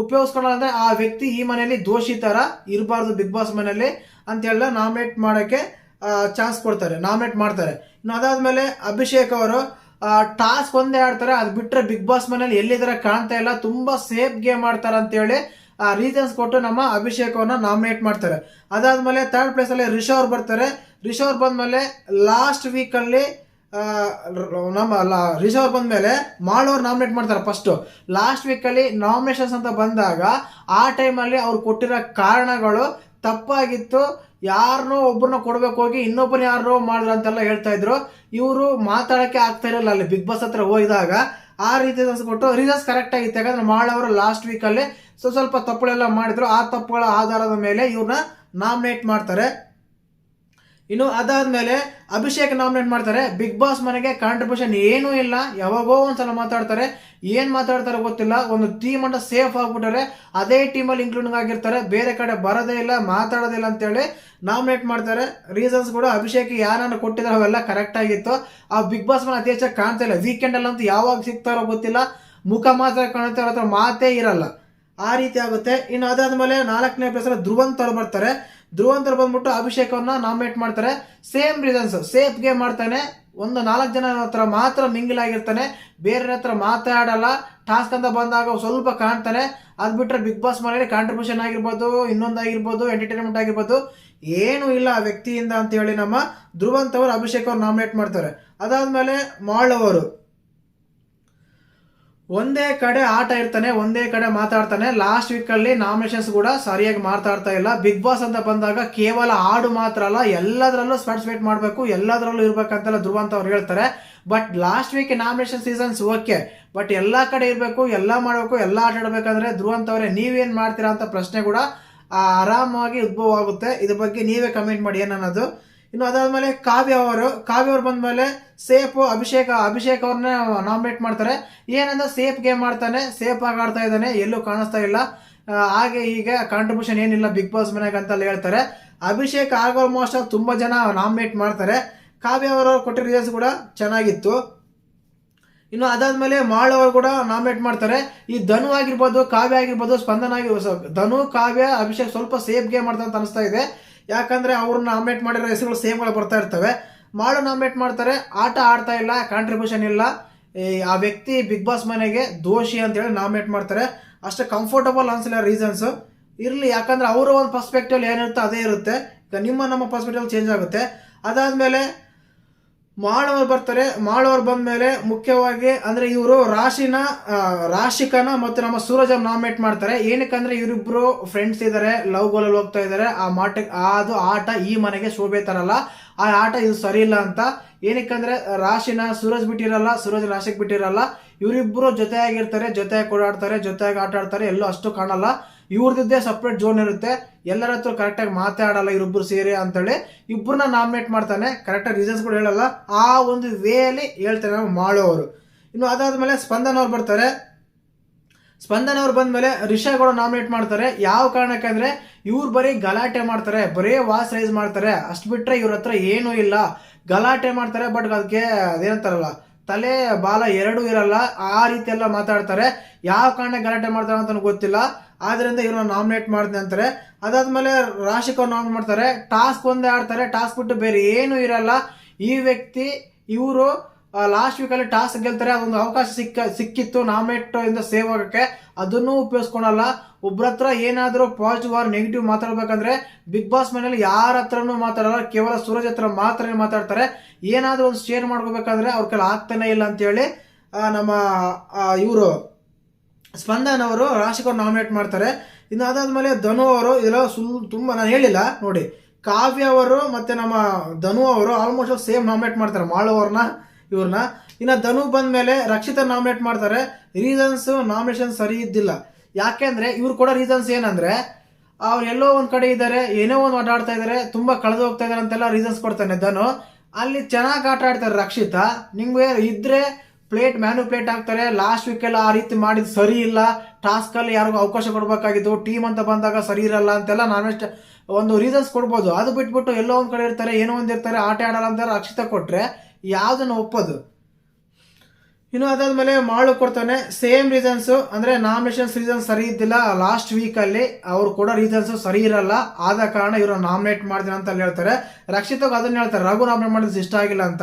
Speaker 1: ಉಪಯೋಗಿಸ್ಕೊಂಡಲ್ಲ ಅಂದ್ರೆ ಆ ವ್ಯಕ್ತಿ ಈ ಮನೆಯಲ್ಲಿ ದೋಷಿ ಥರ ಇರಬಾರ್ದು, ಬಿಗ್ ಬಾಸ್ ಮನೆಯಲ್ಲಿ ಅಂತ ಹೇಳಿದ್ರೆ ನಾಮಿನೇಟ್ ಮಾಡಕ್ಕೆ ಚಾನ್ಸ್ ಕೊಡ್ತಾರೆ ನಾಮಿನೇಟ್ ಮಾಡ್ತಾರೆ. ಇನ್ನು ಅದಾದ್ಮೇಲೆ ಅಭಿಷೇಕ್ ಅವರು ಟಾಸ್ಕ್ ಒಂದೇ ಆಡ್ತಾರೆ, ಅದು ಬಿಟ್ಟರೆ ಬಿಗ್ ಬಾಸ್ ಮನೇಲಿ ಎಲ್ಲಿದ್ದಾರೆ ಕಾಣ್ತಾ ಇಲ್ಲ, ತುಂಬಾ ಸೇಫ್ ಗೇಮ್ ಆಡ್ತಾರೆ ಅಂತೇಳಿ ರೀಸನ್ಸ್ ಕೊಟ್ಟು ನಮ್ಮ ಅಭಿಷೇಕವನ್ನು ನಾಮಿನೇಟ್ ಮಾಡ್ತಾರೆ. ಅದಾದಮೇಲೆ ತರ್ಡ್ ಪ್ಲೇಸ್ ಅಲ್ಲಿ ರಿಷವ್ ಅವ್ರು ಬರ್ತಾರೆ. ರಿಷವ್ ಅವ್ರು ಬಂದ್ಮೇಲೆ ಲಾಸ್ಟ್ ವೀಕ್ ಅಲ್ಲಿ ನಮ್ಮ ಲಾ ರಿಷವ್ ಅವ್ರು ಬಂದ್ಮೇಲೆ ಮಾಡೋರು ನಾಮಿನೇಟ್ ಮಾಡ್ತಾರೆ ಫಸ್ಟ್ ಲಾಸ್ಟ್ ವೀಕ್ ಅಲ್ಲಿ ನಾಮಿನೇಷನ್ಸ್ ಅಂತ ಬಂದಾಗ, ಆ ಟೈಮಲ್ಲಿ ಅವ್ರು ಕೊಟ್ಟಿರೋ ಕಾರಣಗಳು ತಪ್ಪಾಗಿತ್ತು ಯಾರನ್ನೋ ಒಬ್ಬರನ್ನ ಕೊಡ್ಬೇಕು ಹೋಗಿ ಇನ್ನೊಬ್ಬನ ಯಾರೋ ಮಾಡಿದ್ರು ಅಂತೆಲ್ಲ ಹೇಳ್ತಾ ಇದ್ರು. ಇವರು ಮಾತಾಡಕ್ಕೆ ಆಗ್ತಾ ಇರಲಿಲ್ಲ ಅಲ್ಲಿ ಬಿಗ್ ಬಾಸ್ ಹತ್ರ ಹೋಗಿದಾಗ ಆ ರೀತಿ ಕೊಟ್ಟು ರೀಸನ್ಸ್ ಕರೆಕ್ಟ್ ಆಗಿತ್ತು. ಯಾಕಂದ್ರೆ ಮಾಳವರು ಲಾಸ್ಟ್ ವೀಕಲ್ಲಿ ಸ್ವಲ್ಪ ತಪ್ಪುಗಳೆಲ್ಲ ಮಾಡಿದ್ರು. ಆ ತಪ್ಪುಗಳ ಆಧಾರದ ಮೇಲೆ ಇವ್ರನ್ನ ನಾಮಿನೇಟ್ ಮಾಡ್ತಾರೆ. ಇನ್ನು ಅದಾದ್ಮೇಲೆ ಅಭಿಷೇಕ್ ನಾಮಿನೇಟ್ ಮಾಡ್ತಾರೆ. ಬಿಗ್ ಬಾಸ್ ಮನೆಗೆ ಕಾಂಟ್ರಿಬ್ಯೂಷನ್ ಏನೂ ಇಲ್ಲ. ಯಾವಾಗೋ ಒಂದ್ಸಲ ಮಾತಾಡ್ತಾರೆ. ಏನ್ ಮಾತಾಡ್ತಾರೆ ಗೊತ್ತಿಲ್ಲ. ಒಂದು ಟೀಮ್ ಅಂತ ಸೇಫ್ ಆಗ್ಬಿಟ್ಟರೆ ಅದೇ ಟೀಮಲ್ಲಿ ಇನ್ಕ್ಲೂಡಿಂಗ್ ಆಗಿರ್ತಾರೆ. ಬೇರೆ ಕಡೆ ಬರೋದೇ ಇಲ್ಲ ಮಾತಾಡೋದಿಲ್ಲ ಅಂತೇಳಿ ನಾಮಿನೇಟ್ ಮಾಡ್ತಾರೆ. ರೀಸನ್ಸ್ ಕೂಡ ಅಭಿಷೇಕ್ ಯಾರನ್ನು ಕೊಟ್ಟಿದ್ರೆ ಅವೆಲ್ಲ ಕರೆಕ್ಟ್ ಆಗಿತ್ತು. ಆ ಬಿಗ್ ಬಾಸ್ ಮನೆ ಅತಿ ಹೆಚ್ಚಾಗಿ ಕಾಣ್ತಾ ಇಲ್ಲ. ವೀಕೆಂಡ್ ಅಲ್ಲಂತೂ ಯಾವಾಗ ಸಿಗ್ತಾರೋ ಗೊತ್ತಿಲ್ಲ. ಮುಖ ಮಾತ್ರ ಕಾಣುತ್ತೆ ಅವ್ರ ಹತ್ರ ಮಾತೇ ಇರಲ್ಲ. ಆ ರೀತಿ ಆಗುತ್ತೆ. ಇನ್ನು ಅದಾದ್ಮೇಲೆ ನಾಲ್ಕನೇ ಪ್ಲೇಸ್ ಧ್ರುವಂತ್ ಅವ್ರು ಬರ್ತಾರೆ. ಧ್ರುವಂತ್ ಅವ್ರು ಬಂದ್ಬಿಟ್ಟು ಅಭಿಷೇಕವನ್ನ ನಾಮಿನೇಟ್ ಮಾಡ್ತಾರೆ. ಸೇಮ್ ರೀಸನ್ಸ್ ಗೇಮ್ ಮಾಡ್ತಾನೆ. ಒಂದು ನಾಲ್ಕು ಜನ ಹತ್ರ ಮಾತ್ರ ಮಿಂಗಿಲ್ ಆಗಿರ್ತಾನೆ. ಬೇರೆ ಹತ್ರ ಮಾತಾಡಲ್ಲ. ಟಾಸ್ಕ್ ಅಂತ ಬಂದಾಗ ಸ್ವಲ್ಪ ಕಾಣ್ತಾನೆ. ಅದ್ ಬಿಟ್ಟರೆ ಬಿಗ್ ಬಾಸ್ ಮನೆಯಲ್ಲಿ ಕಾಂಟ್ರಿಬ್ಯೂಷನ್ ಆಗಿರ್ಬೋದು ಇನ್ನೊಂದಾಗಿರ್ಬೋದು ಎಂಟರ್ಟೈನ್ಮೆಂಟ್ ಆಗಿರ್ಬೋದು. ಏನು ಇಲ್ಲ ವ್ಯಕ್ತಿಯಿಂದ ಅಂತ ಹೇಳಿ ನಮ್ಮ ಧ್ರುವಂತ್ ಅವರು ಅಭಿಷೇಕ್ ಅವ್ರು ನಾಮಿನೇಟ್ ಮಾಡ್ತಾರೆ. ಅದಾದ್ಮೇಲೆ ಮಾಳ್ ಅವರು. ಒಂದೇ ಕಡೆ ಆಟ ಇರ್ತಾನೆ, ಒಂದೇ ಕಡೆ ಮಾತಾಡ್ತಾನೆ. ಲಾಸ್ಟ್ ವೀಕ್ ಅಲ್ಲಿ ನಾಮಿನೇಷನ್ಸ್ ಕೂಡ ಸರಿಯಾಗಿ ಮಾತಾಡ್ತಾ ಇಲ್ಲ. ಬಿಗ್ ಬಾಸ್ ಅಂತ ಬಂದಾಗ ಕೇವಲ ಹಾಡು ಮಾತ್ರ ಅಲ್ಲ, ಎಲ್ಲದರಲ್ಲೂ ಪಾರ್ಟಿಸಿಪೇಟ್ ಮಾಡಬೇಕು, ಎಲ್ಲದರಲ್ಲೂ ಇರ್ಬೇಕಂತೆಲ್ಲ ಧ್ರುವಂತ ಅವ್ರು ಹೇಳ್ತಾರೆ. But last week nomination seasons okay but ಎಲ್ಲಾ ಕಡೆ ಇರಬೇಕು, ಎಲ್ಲ ಮಾಡಬೇಕು, ಎಲ್ಲ ಆಟ ಆಡಬೇಕಂದ್ರೆ ಧ್ರುವಂತ ಅವರೇ, ನೀವೇನ್ ಮಾಡ್ತೀರಾ ಅಂತ ಪ್ರಶ್ನೆ ಕೂಡ ಆರಾಮಾಗಿ ಉದ್ಭವ ಆಗುತ್ತೆ ಇದ್ರ ಬಗ್ಗೆ ನೀವೇ ಕಮೆಂಟ್ ಮಾಡಿ ಏನನ್ನೋದು. ಇನ್ನು ಅದಾದ್ಮೇಲೆ ಕಾವ್ಯ ಅವರು, ಕಾವ್ಯ ಅವ್ರು ಬಂದ್ಮೇಲೆ ಸೇಫ್ ಅಭಿಷೇಕ ಅಭಿಷೇಕ್ ಅವ್ರನ್ನ ನಾಮಿನೇಟ್ ಮಾಡ್ತಾರೆ. ಏನಂದ್ರೆ ಸೇಫ್ ಗೇಮ್ ಮಾಡ್ತಾನೆ ಸೇಫ್ ಆಗಿ ಆಡ್ತಾ ಇದ್ದಾನೆ, ಎಲ್ಲೂ ಕಾಣಿಸ್ತಾ ಇಲ್ಲ. ಹಾಗೆ ಹೀಗೆ ಕಾಂಟ್ರಿಬ್ಯೂಷನ್ ಏನಿಲ್ಲ ಬಿಗ್ ಬಾಸ್ ಮನೆಗೆ ಅಂತ ಹೇಳ್ತಾರೆ. ಅಭಿಷೇಕ್ ಆಲ್ಮೋಸ್ಟ್ ತುಂಬಾ ಜನ ನಾಮಿನೇಟ್ ಮಾಡ್ತಾರೆ. ಕಾವ್ಯ ಅವರು ಕೊಟ್ಟಿರೋ ರೀಸನ್ಸ್ ಕೂಡ ಚೆನ್ನಾಗಿತ್ತು. ಇನ್ನು ಅದಾದ್ಮೇಲೆ ಮಾಳ್ ಅವರು ಕೂಡ ನಾಮಿನೇಟ್ ಮಾಡ್ತಾರೆ. ಈ ಧನು ಆಗಿರ್ಬೋದು, ಕಾವ್ಯ ಆಗಿರ್ಬೋದು ಸ್ಪಂದನ ಆಗಿರ್ಬೋದು ಧನು, ಕಾವ್ಯ, ಅಭಿಷೇಕ್ ಸ್ವಲ್ಪ ಸೇಫ್ ಗೇಮ್ ಮಾಡ್ತಾರೆ ಅಂತ ಅನಿಸ್ತಾ ಇದೆ. ಯಾಕಂದ್ರೆ ಅವ್ರನ್ನ ನಾಮಿನೇಟ್ ಮಾಡಿರೋ ಹೆಸರುಗಳು ಸೇಮ್ಗಳು ಬರ್ತಾ ಇರ್ತವೆ. ಮಾಡು ನಾಮಿನೇಟ್ ಮಾಡ್ತಾರೆ, ಆಟ ಆಡ್ತಾ ಇಲ್ಲ ಕಾಂಟ್ರಿಬ್ಯೂಷನ್ ಇಲ್ಲ. ಆ ವ್ಯಕ್ತಿ ಬಿಗ್ ಬಾಸ್ ಮನೆಗೆ ದೋಷಿ ಅಂತ ಹೇಳಿ ನಾಮಿನೇಟ್ ಮಾಡ್ತಾರೆ. ಅಷ್ಟು ಕಂಫರ್ಟಬಲ್ ಅನ್ಸಿಲ್ಲ ರೀಸನ್ಸು ಇರಲಿ, ಯಾಕಂದರೆ ಅವರ ಒಂದು ಪರ್ಸ್ಪೆಕ್ಟಿವ್ ಏನಿರುತ್ತೋ ಅದೇ ಇರುತ್ತೆ. ಈಗ ನಿಮ್ಮ ನಮ್ಮ ಪರ್ಸ್ಪೆಕ್ಟಿವ್ ಚೇಂಜ್ ಆಗುತ್ತೆ. ಅದಾದ್ಮೇಲೆ ಮಾಳವರು ಬರ್ತಾರೆ ಮಾಳವರು ಬಂದ್ಮೇಲೆ ಮುಖ್ಯವಾಗಿ ಅಂದ್ರೆ ಇವರು ರಾಶಿನ ರಾಶಿಕನ ಮತ್ತು ನಮ್ಮ ಸೂರಜ್ ನಾಮಿನೇಟ್ ಮಾಡ್ತಾರೆ. ಏನಕ್ಕಂದ್ರೆ ಇವರಿಬ್ರು ಫ್ರೆಂಡ್ಸ್ ಇದ್ದಾರೆ ಲವ್ ಗೋಲಲ್ಲಿ ಹೋಗ್ತಾ ಇದ್ದಾರೆ ಆ ಮಾಟ, ಅದು ಆಟ ಈ ಮನೆಗೆ ಶೋಭೆ ತರಲ್ಲ. ಆ ಆಟ ಇದು ಸರಿ ಇಲ್ಲ ಅಂತ. ಏನಕ್ಕಂದ್ರೆ ರಾಶಿನ ಸೂರಜ್ ಬಿಟ್ಟಿರಲ್ಲ, ಸೂರಜ್ ರಾಶಿಗೆ ಬಿಟ್ಟಿರಲ್ಲ. ಇವರಿಬ್ರು ಜೊತೆಯಾಗಿರ್ತಾರೆ, ಜೊತೆಯಾಗಿ ಓಡಾಡ್ತಾರೆ, ಜೊತೆಯಾಗಿ ಆಟ ಆಡ್ತಾರೆ. ಎಲ್ಲೂ ಅಷ್ಟು ಕಾಣಲ್ಲ. ಇವ್ರದ್ದೇ ಸಪ್ರೇಟ್ ಜೋನ್ ಇರುತ್ತೆ. ಎಲ್ಲರ ಹತ್ರ ಕರೆಕ್ಟಾಗಿ ಮಾತಾಡಲ್ಲ, ಇವರಿಬ್ರು ಸೇರಿ ಅಂತೇಳಿ ಇಬ್ಬರನ್ನ ನಾಮಿನೇಟ್ ಮಾಡ್ತಾನೆ. ಕರೆಕ್ಟಾಗಿ ರೀಸನ್ಸ್ ಕೂಡ ಹೇಳಲ್ಲ. ಆ ಒಂದು ವೇಯಲ್ಲಿ ಹೇಳ್ತಾರೆ ನಾವು ಇನ್ನು ಅದಾದ್ಮೇಲೆ ಸ್ಪಂದನ್ ಅವ್ರು ಬರ್ತಾರೆ. ಸ್ಪಂದನ್ ಅವ್ರು ಬಂದ್ಮೇಲೆ ರಿಷಾ ಕೂಡ ನಾಮಿನೇಟ್ ಮಾಡ್ತಾರೆ. ಯಾವ ಕಾರಣಕ್ಕೆ ಅಂದ್ರೆ ಇವ್ರು ಬರೀ ಗಲಾಟೆ ಮಾಡ್ತಾರೆ. ಬರೀ ವಾಸ್ ರೈಸ್ ಮಾಡ್ತಾರೆ. ಅಷ್ಟು ಬಿಟ್ರೆ ಇವ್ರ ಹತ್ರ ಏನೂ ಇಲ್ಲ. ಗಲಾಟೆ ಮಾಡ್ತಾರೆ ಬಟ್ ಅದಕ್ಕೆ ಅದೇನಂತಾರಲ್ಲ, ತಲೆ ಬಾಲ ಎರಡೂ ಇರಲ್ಲ. ಆ ರೀತಿ ಎಲ್ಲ ಮಾತಾಡ್ತಾರೆ. ಯಾವ ಕಾರಣ ಗಲಾಟೆ ಮಾಡ್ತಾರೆ ಅಂತ ಗೊತ್ತಿಲ್ಲ. ಆದ್ರಿಂದ ಇವ್ರನ್ನ ನಾಮಿನೇಟ್ ಮಾಡ್ತೀನಿ ಅಂತಾರೆ. ಅದಾದ್ಮೇಲೆ ರಾಶಿಕ್ ಅವ್ರು ನಾಮಿನೇಟ್ ಮಾಡ್ತಾರೆ. ಟಾಸ್ಕ್ ಒಂದೇ ಆಡ್ತಾರೆ. ಟಾಸ್ಕ್ ಬಿಟ್ಟು ಬೇರೆ ಏನೂ ಇರಲ್ಲ. ಈ ವ್ಯಕ್ತಿ, ಇವರು ಲಾಸ್ಟ್ ವೀಕಲ್ಲಿ ಟಾಸ್ಕ್ ಗೆಲ್ತಾರೆ. ಅದೊಂದು ಅವಕಾಶ ಸಿಕ್ಕ, ಸಿಕ್ಕಿತ್ತು ನಾಮಿನೇಟ್ ಇಂದ ಸೇವ್ ಆಗೋಕ್ಕೆ. ಅದನ್ನೂ ಉಪಯೋಗಿಸ್ಕೊಳಲ್ಲ. ಒಬ್ಬರ ಹತ್ರ ಏನಾದರೂ ಪಾಸಿಟಿವ್ ಆರ್ ನೆಗೆಟಿವ್ ಮಾತಾಡ್ಬೇಕಂದ್ರೆ ಬಿಗ್ ಬಾಸ್ ಮನೇಲಿ ಯಾರ ಹತ್ರನೂ ಮಾತಾಡಲ್ಲ. ಕೇವಲ ಸೂರಜ್ ಹತ್ರ ಮಾತ್ರ ಮಾತಾಡ್ತಾರೆ. ಏನಾದರೂ ಒಂದು ಶೇರ್ ಮಾಡ್ಕೋಬೇಕಂದ್ರೆ ಅವ್ರ ಕೈಲಿ ಆಗ್ತಾನೆ ಇಲ್ಲ ಅಂತೇಳಿ ನಮ್ಮ ಇವರು ಸ್ಪಂದನ್ ಅವರು ರಾಶಿಕವ್ರು ನಾಮಿನೇಟ್ ಮಾಡ್ತಾರೆ. ಇನ್ನು ಅದಾದಮೇಲೆ ಧನು ಅವರು ಇದೆಲ್ಲ ಸುಲ್ ತುಂಬ ನಾನು ಹೇಳಿಲ್ಲ, ನೋಡಿ. ಕಾವ್ಯ ಅವರು ಮತ್ತೆ ನಮ್ಮ ಧನು ಅವರು ಆಲ್ಮೋಸ್ಟ್ ಸೇಮ್ ನಾಮಿನೇಟ್ ಮಾಡ್ತಾರೆ, ಮಾಳು ಅವ್ರನ್ನ, ಇವ್ರನ್ನ. ಇನ್ನು ಧನು ಬಂದ್ಮೇಲೆ ರಕ್ಷಿತ ನಾಮಿನೇಟ್ ಮಾಡ್ತಾರೆ. ರೀಸನ್ಸ್ ನಾಮಿನೇಷನ್ ಸರಿ ಇದ್ದಿಲ್ಲ. ಯಾಕೆಂದರೆ ಇವ್ರು ಕೊಡೋ ರೀಸನ್ಸ್ ಏನಂದ್ರೆ, ಅವ್ರು ಎಲ್ಲೋ ಒಂದು ಕಡೆ ಇದ್ದಾರೆ, ಏನೋ ಒಂದು ಆಟ ಆಡ್ತಾ ಇದಾರೆ ತುಂಬಾ ಕಳೆದು ಹೋಗ್ತಾ ಇದಾರೆ ಅಂತೆಲ್ಲ ರೀಸನ್ಸ್ ಕೊಡ್ತಾನೆ ಧನು. ಅಲ್ಲಿ ಚೆನ್ನಾಗಿ ಆಟ ಆಡ್ತಾರೆ ರಕ್ಷಿತ. ನಿಮಗೆ ಇದ್ರೆ ಪ್ಲೇಟ್ ಮ್ಯಾನು ಪ್ಲೇಟ್ ಹಾಕ್ತಾರೆ. ಲಾಸ್ಟ್ ವೀಕ್ ಎಲ್ಲ ಆ ರೀತಿ ಮಾಡಿದ್ ಸರಿ ಇಲ್ಲ. ಟಾಸ್ಕ್ ಅಲ್ಲಿ ಯಾರಿಗೂ ಅವಕಾಶ ಕೊಡಬೇಕಾಗಿತ್ತು. ಟೀಮ್ ಅಂತ ಬಂದಾಗ ಸರಿ ಇರಲ್ಲ ಅಂತೆಲ್ಲ ನಾನ್ವೆಸ್ಟ್ ಒಂದು ರೀಸನ್ಸ್ ಕೊಡ್ಬೋದು. ಅದು ಬಿಟ್ಬಿಟ್ಟು ಎಲ್ಲೋ ಒಂದು ಕಡೆ ಇರ್ತಾರೆ, ಏನೋ ಒಂದ್ ಇರ್ತಾರೆ, ಆಟ ಆಡಲ್ಲ ಅಂತ ರಕ್ಷಿತ ಕೊಟ್ಟರೆ ಯಾವುದನ್ನು ಒಪ್ಪೋದು? ಇನ್ನು ಅದಾದಮೇಲೆ ಮಾಳು ಕೊಡ್ತಾನೆ. ಸೇಮ್ ರೀಸನ್ಸ್ ಅಂದ್ರೆ ನಾಮಿನೇಷನ್ಸ್ ರೀಸನ್ಸ್ ಸರಿ ಇದ್ದಿಲ್ಲ. ಲಾಸ್ಟ್ ವೀಕ್ ಅಲ್ಲಿ ಅವ್ರು ಕೊಡೋ ರೀಸನ್ಸ್ ಸರಿ ಇರಲ್ಲ. ಆದ ಕಾರಣ ಇವರು ನಾಮಿನೇಟ್ ಮಾಡ್ತೀನಿ ಅಂತ ಹೇಳ್ತಾರೆ. ರಕ್ಷಿತಾಗ ಅದನ್ನ ಹೇಳ್ತಾರೆ. ರಘು ನಾಮಿನೇಟ್ ಮಾಡಿದ್ರೆ ಇಷ್ಟ ಆಗಿಲ್ಲ ಅಂತ.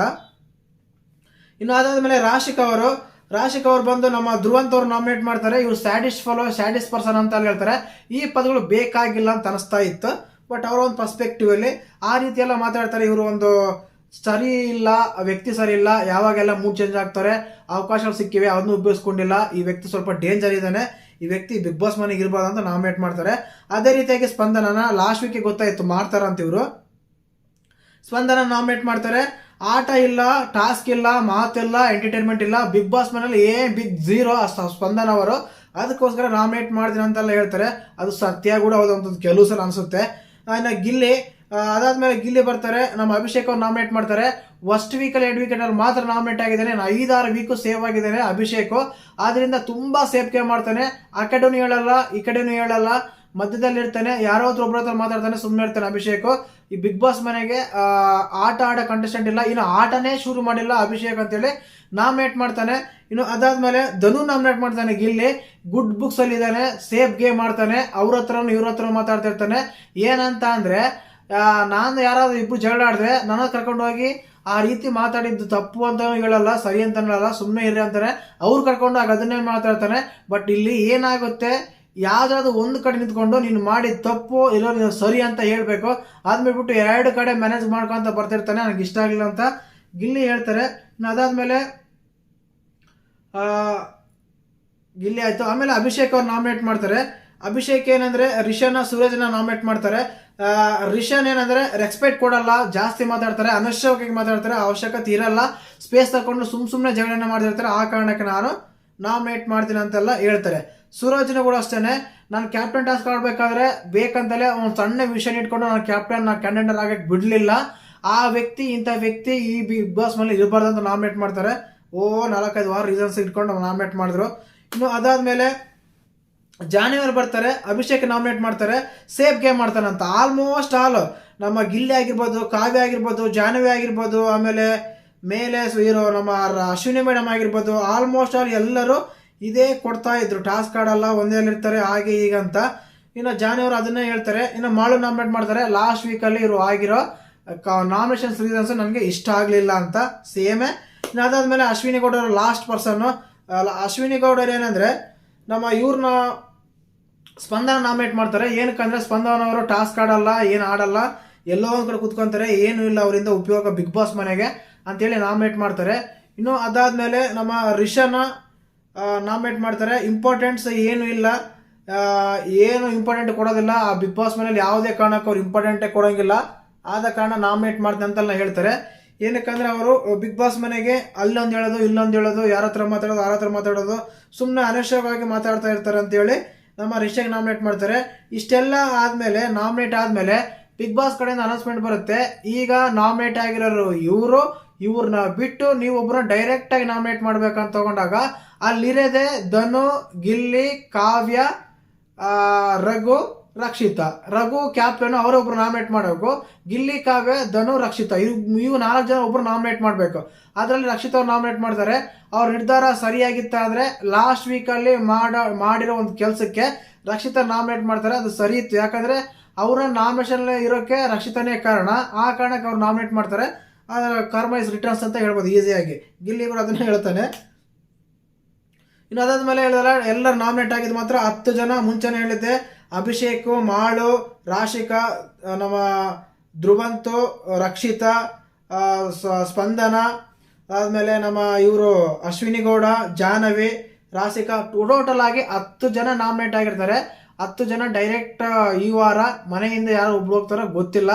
Speaker 1: ಇನ್ನು ಅದಾದ್ಮೇಲೆ ರಾಶಿಕ್ ಅವರು ರಾಶಿಕ್ ಅವರು ಬಂದು ನಮ್ಮ ಧ್ರುವಂತ್ ಅವ್ರು ನಾಮಿನೇಟ್ ಮಾಡ್ತಾರೆ. ಇವ್ರು ಸ್ಯಾಡಿಸ್ಟ್ ಫಾಲೋ ಸ್ಯಾಡಿಸ್ಟ್ ಪರ್ಸನ್ ಅಂತ ಹೇಳ್ತಾರೆ. ಈ ಪದಗಳು ಬೇಕಾಗಿಲ್ಲ ಅಂತ ಅನಿಸ್ತಾ ಇತ್ತು. ಬಟ್ ಅವರ ಒಂದು ಪರ್ಸ್ಪೆಕ್ಟಿವ್ ಅಲ್ಲಿ ಆ ರೀತಿ ಎಲ್ಲ ಮಾತಾಡ್ತಾರೆ. ಇವರು ಒಂದು ಸರಿ ಇಲ್ಲ ವ್ಯಕ್ತಿ ಸರಿ ಇಲ್ಲ, ಯಾವಾಗೆಲ್ಲ ಮೂಡ್ ಚೇಂಜ್ ಆಗ್ತಾರೆ, ಅವಕಾಶಗಳು ಸಿಕ್ಕಿವೆ ಅದನ್ನು ಉಪಯೋಗಿಸ್ಕೊಂಡಿಲ್ಲ ಈ ವ್ಯಕ್ತಿ ಸ್ವಲ್ಪ ಡೇಂಜರ್ ಇದ್ದಾನೆ, ಈ ವ್ಯಕ್ತಿ ಬಿಗ್ ಬಾಸ್ ಮನೆಗೆ ಇರ್ಬೋದು ಅಂತ ನಾಮಿನೇಟ್ ಮಾಡ್ತಾರೆ. ಅದೇ ರೀತಿಯಾಗಿ ಸ್ಪಂದನನ ಲಾಸ್ಟ್ ವೀಕ್ ಗೊತ್ತಾಯ್ತು, ಮಾಡ್ತಾರಂತ ಇವರು. ಸ್ಪಂದನ ನಾಮಿನೇಟ್ ಮಾಡ್ತಾರೆ. ಆಟ ಇಲ್ಲ ಟಾಸ್ಕ್ ಇಲ್ಲ ಮಾತಿಲ್ಲ ಎಂಟರ್ಟೈನ್ಮೆಂಟ್ ಇಲ್ಲ ಬಿಗ್ ಬಾಸ್ ಮನೇಲಿ ಏ ಬಿಗ್ ಝೀರೋ ಸ್ಪಂದನ ಅವರು, ಅದಕ್ಕೋಸ್ಕರ ನಾಮಿನೇಟ್ ಮಾಡ್ತೀನಿ ಅಂತೆಲ್ಲ ಹೇಳ್ತಾರೆ. ಅದು ಸತ್ಯ ಕೂಡ ಹೌದಂತ ಕೆಲವು ಸಲ ಅನಿಸುತ್ತೆ. ಇನ್ನು ಗಿಲ್ಲಿ ಅದಾದಮೇಲೆ ಗಿಲ್ಲಿ ಬರ್ತಾರೆ, ನಮ್ಮ ಅಭಿಷೇಕ್ ಅವ್ರು ನಾಮಿನೇಟ್ ಮಾಡ್ತಾರೆ. ಫಸ್ಟ್ ವೀಕಲ್ಲಿ ಎರಡು ವೀಕೆಂಡ್ ಅಲ್ಲಿ ಮಾತ್ರ ನಾಮಿನೇಟ್ ಆಗಿದ್ದಾನೆ. ನಾನು ಐದಾರು ವೀಕು ಸೇವ್ ಆಗಿದ್ದಾನೆ ಅಭಿಷೇಕ್. ಆದ್ರಿಂದ ತುಂಬಾ ಕೇರ್ ಮಾಡ್ತಾನೆ. ಆ ಕಡೆನೂ ಹೇಳಲ್ಲ, ಈ ಕಡೆನೂ ಹೇಳಲ್ಲ. ಮಧ್ಯದಲ್ಲಿ ಇರ್ತಾನೆ ಯಾರೋ ಹತ್ರ ಒಬ್ಬರ ಹತ್ರ ಮಾತಾಡ್ತಾನೆ ಸುಮ್ಮನೆ ಇರ್ತಾನೆ ಅಭಿಷೇಕ್. ಈ ಬಿಗ್ ಬಾಸ್ ಮನೆಗೆ ಆಟ ಆಡೋ ಕಂಟೆಸ್ಟೆಂಟ್ ಇಲ್ಲ. ಇನ್ನು ಆಟನೇ ಶುರು ಮಾಡಿಲ್ಲ ಅಭಿಷೇಕ್ ಅಂತೇಳಿ. ನಾಮಿನೇಟ್ ಮಾಡ್ತಾನೆ. ಇನ್ನು ಅದಾದ್ಮೇಲೆ ಧನು ನಾಮಿನೇಟ್ ಮಾಡ್ತಾನೆ ಗಿಲ್ಲಿ. ಗುಡ್ ಬುಕ್ಸ್ ಅಲ್ಲಿ ಇದ್ದಾನೆ. ಸೇಫ್ ಗೇಮ್ ಮಾಡ್ತಾನೆ. ಅವ್ರ ಹತ್ರನು ಇವ್ರ ಹತ್ರ ಮಾತಾಡ್ತಾ ಇರ್ತಾನೆ. ಏನಂತ ಅಂದ್ರೆ ನಾನು ಯಾರಾದ್ರೂ ಇಬ್ರು ಜಗಳ ಆಡಿದ್ರೆ ನನ್ನ ಕರ್ಕೊಂಡು ಹೋಗಿ ಆ ರೀತಿ ಮಾತಾಡಿದ್ದು ತಪ್ಪು ಅಂತ ಹೇಳಲ್ಲ, ಸರಿ ಅಂತ ಹೇಳಲ್ಲ ಸುಮ್ಮನೆ ಇರ್ರಿ ಅಂತಾನೆ. ಅವ್ರು ಕರ್ಕೊಂಡು ಆಗ ಅದನ್ನೇ ಮಾತಾಡ್ತಾನೆ. ಬಟ್ ಇಲ್ಲಿ ಏನಾಗುತ್ತೆ? ಯಾವ್ದಾದ್ರು ಒಂದು ಕಡೆ ನಿಂತ್ಕೊಂಡು ನೀನು ಮಾಡಿ ತಪ್ಪು ಇರೋ ನೀನು ಸರಿ ಅಂತ ಹೇಳಬೇಕು. ಬಿಟ್ಬಿಟ್ಟು ಎರಡು ಕಡೆ ಮ್ಯಾನೇಜ್ ಮಾಡ್ಕೊಂತ ಬರ್ತಿರ್ತಾನೆ, ನನಗೆ ಇಷ್ಟ ಆಗಿಲ್ಲ ಅಂತ. ಗಿಲ್ಲಿ ಹೇಳ್ತಾರೆ ಅದಾದಮೇಲೆ ಗಿಲ್ಲಿ ಆಯ್ತು. ಆಮೇಲೆ ಅಭಿಷೇಕ್ ಅವ್ರು ನಾಮಿನೇಟ್ ಮಾಡ್ತಾರೆ. ಅಭಿಷೇಕ್ ಏನಂದ್ರೆ ರಿಷನ್ನ ಸೂರಜ್ನ ನಾಮಿನೇಟ್ ಮಾಡ್ತಾರೆ. ರಿಷನ್ ಏನಂದ್ರೆ ರೆಸ್ಪೆಕ್ಟ್ ಕೊಡಲ್ಲ, ಜಾಸ್ತಿ ಮಾತಾಡ್ತಾರೆ ಅನವಶ್ಯಕವಾಗಿ ಮಾತಾಡ್ತಾರೆ, ಅವಶ್ಯಕತೆ ಇರಲ್ಲ. ಸ್ಪೇಸ್ ತಗೊಂಡು ಸುಮ್ಮ ಸುಮ್ಮನೆ ಜಗಳನ್ನ ಮಾಡ್ತಿರ್ತಾರೆ. ಆ ಕಾರಣಕ್ಕೆ ನಾನು ನಾಮಿನೇಟ್ ಮಾಡ್ತೀನಿ ಅಂತೆಲ್ಲ ಹೇಳ್ತಾರೆ. ಸೂರಜ್ನ ಕೂಡ ಅಷ್ಟೇನೆ. ನಾನು ಕ್ಯಾಪ್ಟನ್ ಟಾಸ್ಕ್ ಆಡಬೇಕಾದ್ರೆ ಬೇಕಂತಲೇ ಒಂದು ಸಣ್ಣ ವಿಷನ್ ಇಟ್ಕೊಂಡು ನಾನು ಕ್ಯಾಪ್ಟನ್ ನಾನು ಕ್ಯಾಂಡಿಡೇಟ್ ಆಗಕ್ಕೆ ಬಿಡಲಿಲ್ಲ. ಆ ವ್ಯಕ್ತಿ, ಇಂಥ ವ್ಯಕ್ತಿ ಈ ಬಿಗ್ ಬಾಸ್ ಮೇಲೆ ಇರಬಾರ್ದು ಅಂತ ನಾಮಿನೇಟ್ ಮಾಡ್ತಾರೆ. ಓ, ನಾಲ್ಕೈದು ವಾರ ರೀಸನ್ಸ್ ಇಟ್ಕೊಂಡು ನಾಮಿನೇಟ್ ಮಾಡಿದ್ರು. ಇನ್ನು ಅದಾದ್ಮೇಲೆ ಜಾನ್ವರಿ ಬರ್ತಾರೆ ಅಭಿಷೇಕ್ ನಾಮಿನೇಟ್ ಮಾಡ್ತಾರೆ ಸೇಫ್ ಗೇಮ್ ಮಾಡ್ತಾನಂತ. ಆಲ್ಮೋಸ್ಟ್ ಆಲ್ ನಮ್ಮ ಗಿಲ್ಲಿ ಆಗಿರ್ಬೋದು, ಕಾವ್ಯ ಆಗಿರ್ಬೋದು ಜಾನವಿ ಆಗಿರ್ಬೋದು, ಆಮೇಲೆ ಮೇಲೆ ಇರೋ ನಮ್ಮ ಅಶ್ವಿನಿ ಮೇಡಮ್ ಆಗಿರ್ಬೋದು ಆಲ್ಮೋಸ್ಟ್ ಆಲ್ ಎಲ್ಲರೂ ಇದೇ ಕೊಡ್ತಾ ಇದ್ರು. ಟಾಸ್ಕ್ ಆಡಲ್ಲ ಒಂದೇ ಇರ್ತಾರೆ, ಹಾಗೆ ಈಗ ಅಂತ. ಇನ್ನು ಜಾನಿಯವರು ಅದನ್ನೇ ಹೇಳ್ತಾರೆ. ಇನ್ನು ಮಾಳು ನಾಮಿನೇಟ್ ಮಾಡ್ತಾರೆ. ಲಾಸ್ಟ್ ವೀಕಲ್ಲಿ ಇವರು ಆಗಿರೋ ನಾಮಿನೇಷನ್ಸ್ ರೀಸನ್ಸ್ ನನಗೆ ಇಷ್ಟ ಆಗಲಿಲ್ಲ ಅಂತ. ಸೇಮೇ ಇನ್ನು ಅದಾದಮೇಲೆ ಅಶ್ವಿನಿ ಗೌಡರು ಲಾಸ್ಟ್ ಪರ್ಸನ್ನು ಅಶ್ವಿನಿ ಗೌಡರು ಏನಂದರೆ, ನಮ್ಮ ಇವ್ರನ್ನ ಸ್ಪಂದನ ನಾಮಿನೇಟ್ ಮಾಡ್ತಾರೆ. ಏನಕ್ಕಂದರೆ ಸ್ಪಂದನವರು ಟಾಸ್ಕ್ ಆಡಲ್ಲ ಏನು ಆಡಲ್ಲ, ಎಲ್ಲೋ ಒಂದು ಕಡೆ ಕೂತ್ಕೊತಾರೆ, ಏನೂ ಇಲ್ಲ ಅವರಿಂದ ಉಪಯೋಗ ಬಿಗ್ ಬಾಸ್ ಮನೆಗೆ ಅಂತೇಳಿ ನಾಮಿನೇಟ್ ಮಾಡ್ತಾರೆ. ಇನ್ನು ಅದಾದಮೇಲೆ ನಮ್ಮ ರಿಷನ ನಾಮಿನೇಟ್ ಮಾಡ್ತಾರೆ. ಇಂಪಾರ್ಟೆಂಟ್ಸ್ ಏನು ಇಲ್ಲ. ಏನು ಇಂಪಾರ್ಟೆಂಟ್ ಕೊಡೋದಿಲ್ಲ. ಆ ಬಿಗ್ ಬಾಸ್ ಮನೇಲಿ ಯಾವುದೇ ಕಾರಣಕ್ಕೆ ಅವ್ರು ಇಂಪಾರ್ಟೆಂಟೇ ಕೊಡೋಂಗಿಲ್ಲ. ಆದ ಕಾರಣ ನಾಮಿನೇಟ್ ಮಾಡ್ತೀನಿ ಅಂತೆಲ್ಲ ಹೇಳ್ತಾರೆ. ಏನಕ್ಕಂದ್ರೆ ಅವರು ಬಿಗ್ ಬಾಸ್ ಮನೆಗೆ ಅಲ್ಲೊಂದು ಹೇಳೋದು, ಇಲ್ಲೊಂದು ಹೇಳೋದು, ಯಾರ ಹತ್ರ ಮಾತಾಡೋದು ಯಾರ ಹತ್ರ ಮಾತಾಡೋದು ಸುಮ್ಮನೆ ಅನವಶ್ಯಕವಾಗಿ ಮಾತಾಡ್ತಾ ಇರ್ತಾರೆ ಅಂತೇಳಿ ನಮ್ಮ ರಿಷೆಗೆ ನಾಮಿನೇಟ್ ಮಾಡ್ತಾರೆ. ಇಷ್ಟೆಲ್ಲ ಆದಮೇಲೆ ನಾಮಿನೇಟ್ ಆದಮೇಲೆ ಬಿಗ್ ಬಾಸ್ ಕಡೆಯಿಂದ ಅನೌನ್ಸ್ಮೆಂಟ್ ಬರುತ್ತೆ. ಈಗ ನಾಮಿನೇಟ್ ಆಗಿರೋರು ಇವರು ಇವ್ರನ್ನ ಬಿಟ್ಟು ನೀವು ಒಬ್ಬರನ್ನ ಡೈರೆಕ್ಟ್ ಆಗಿ ನಾಮಿನೇಟ್ ಮಾಡ್ಬೇಕಂತ ತಗೊಂಡಾಗ ಅಲ್ಲಿರೋದೆ ಧನು, ಗಿಲ್ಲಿ, ಕಾವ್ಯ ರಘು, ರಕ್ಷಿತ. ರಘು ಕ್ಯಾಪ್ಟನ್ ಅವರೊಬ್ರು ನಾಮಿನೇಟ್ ಮಾಡಬೇಕು. ಗಿಲ್ಲಿ, ಕಾವ್ಯ, ಧನು, ರಕ್ಷಿತ. ಇವ್, ಇವು ನಾಲ್ಕು ಜನ ಒಬ್ರು ನಾಮಿನೇಟ್ ಮಾಡಬೇಕು. ಅದರಲ್ಲಿ ರಕ್ಷಿತ ಅವ್ರು ನಾಮಿನೇಟ್ ಮಾಡ್ತಾರೆ. ಅವ್ರ ನಿರ್ಧಾರ ಸರಿಯಾಗಿತ್ತ ಅಂದ್ರೆ ಲಾಸ್ಟ್ ವೀಕಲ್ಲಿ ಮಾಡೋ, ಮಾಡಿರೋ ಒಂದು ಕೆಲಸಕ್ಕೆ ರಕ್ಷಿತ ನಾಮಿನೇಟ್ ಮಾಡ್ತಾರೆ. ಅದು ಸರಿ ಇತ್ತು. ಯಾಕಂದ್ರೆ ಅವರ ನಾಮಿನೇಷನ್ ಇರೋಕೆ ರಕ್ಷಿತನೇ ಕಾರಣ. ಆ ಕಾರಣಕ್ಕೆ ಅವ್ರು ನಾಮಿನೇಟ್ ಮಾಡ್ತಾರೆ. ಕರ್ಮ ಇಸ್ ರಿಟರ್ನ್ಸ್ ಅಂತ ಹೇಳ್ಬೋದು ಈಸಿಯಾಗಿ ಗಿಲ್ಲಿ ಕೂಡ ಅದನ್ನು ಹೇಳ್ತಾನೆ. ಇನ್ನು ಅದಾದ ಮೇಲೆ ಹೇಳಿದ್ರೆ ಎಲ್ಲರೂ ನಾಮಿನೇಟ್ ಆಗಿದ್ದು ಮಾತ್ರ ಹತ್ತು ಜನ ಮುಂಚೆನೇ ಹೇಳಿದ್ದೆ. ಅಭಿಷೇಕ್, ಮಾಳು, ರಾಶಿಕ ನಮ್ಮ ಧ್ರುವಂತು, ರಕ್ಷಿತಾ ಸ್ಪಂದನ, ಆದ್ಮೇಲೆ ನಮ್ಮ ಇವರು ಅಶ್ವಿನಿ ಗೌಡ, ಜಾಹ್ನವಿ, ರಾಶಿಕಾ ಟೋಟಲ್ ಆಗಿ ಹತ್ತು ಜನ ನಾಮಿನೇಟ್ ಆಗಿರ್ತಾರೆ. ಹತ್ತು ಜನ ಡೈರೆಕ್ಟ್ ಈ ವಾರ ಮನೆಯಿಂದ ಯಾರು ಒಬ್ರು ಹೋಗ್ತಾರೋ ಗೊತ್ತಿಲ್ಲ.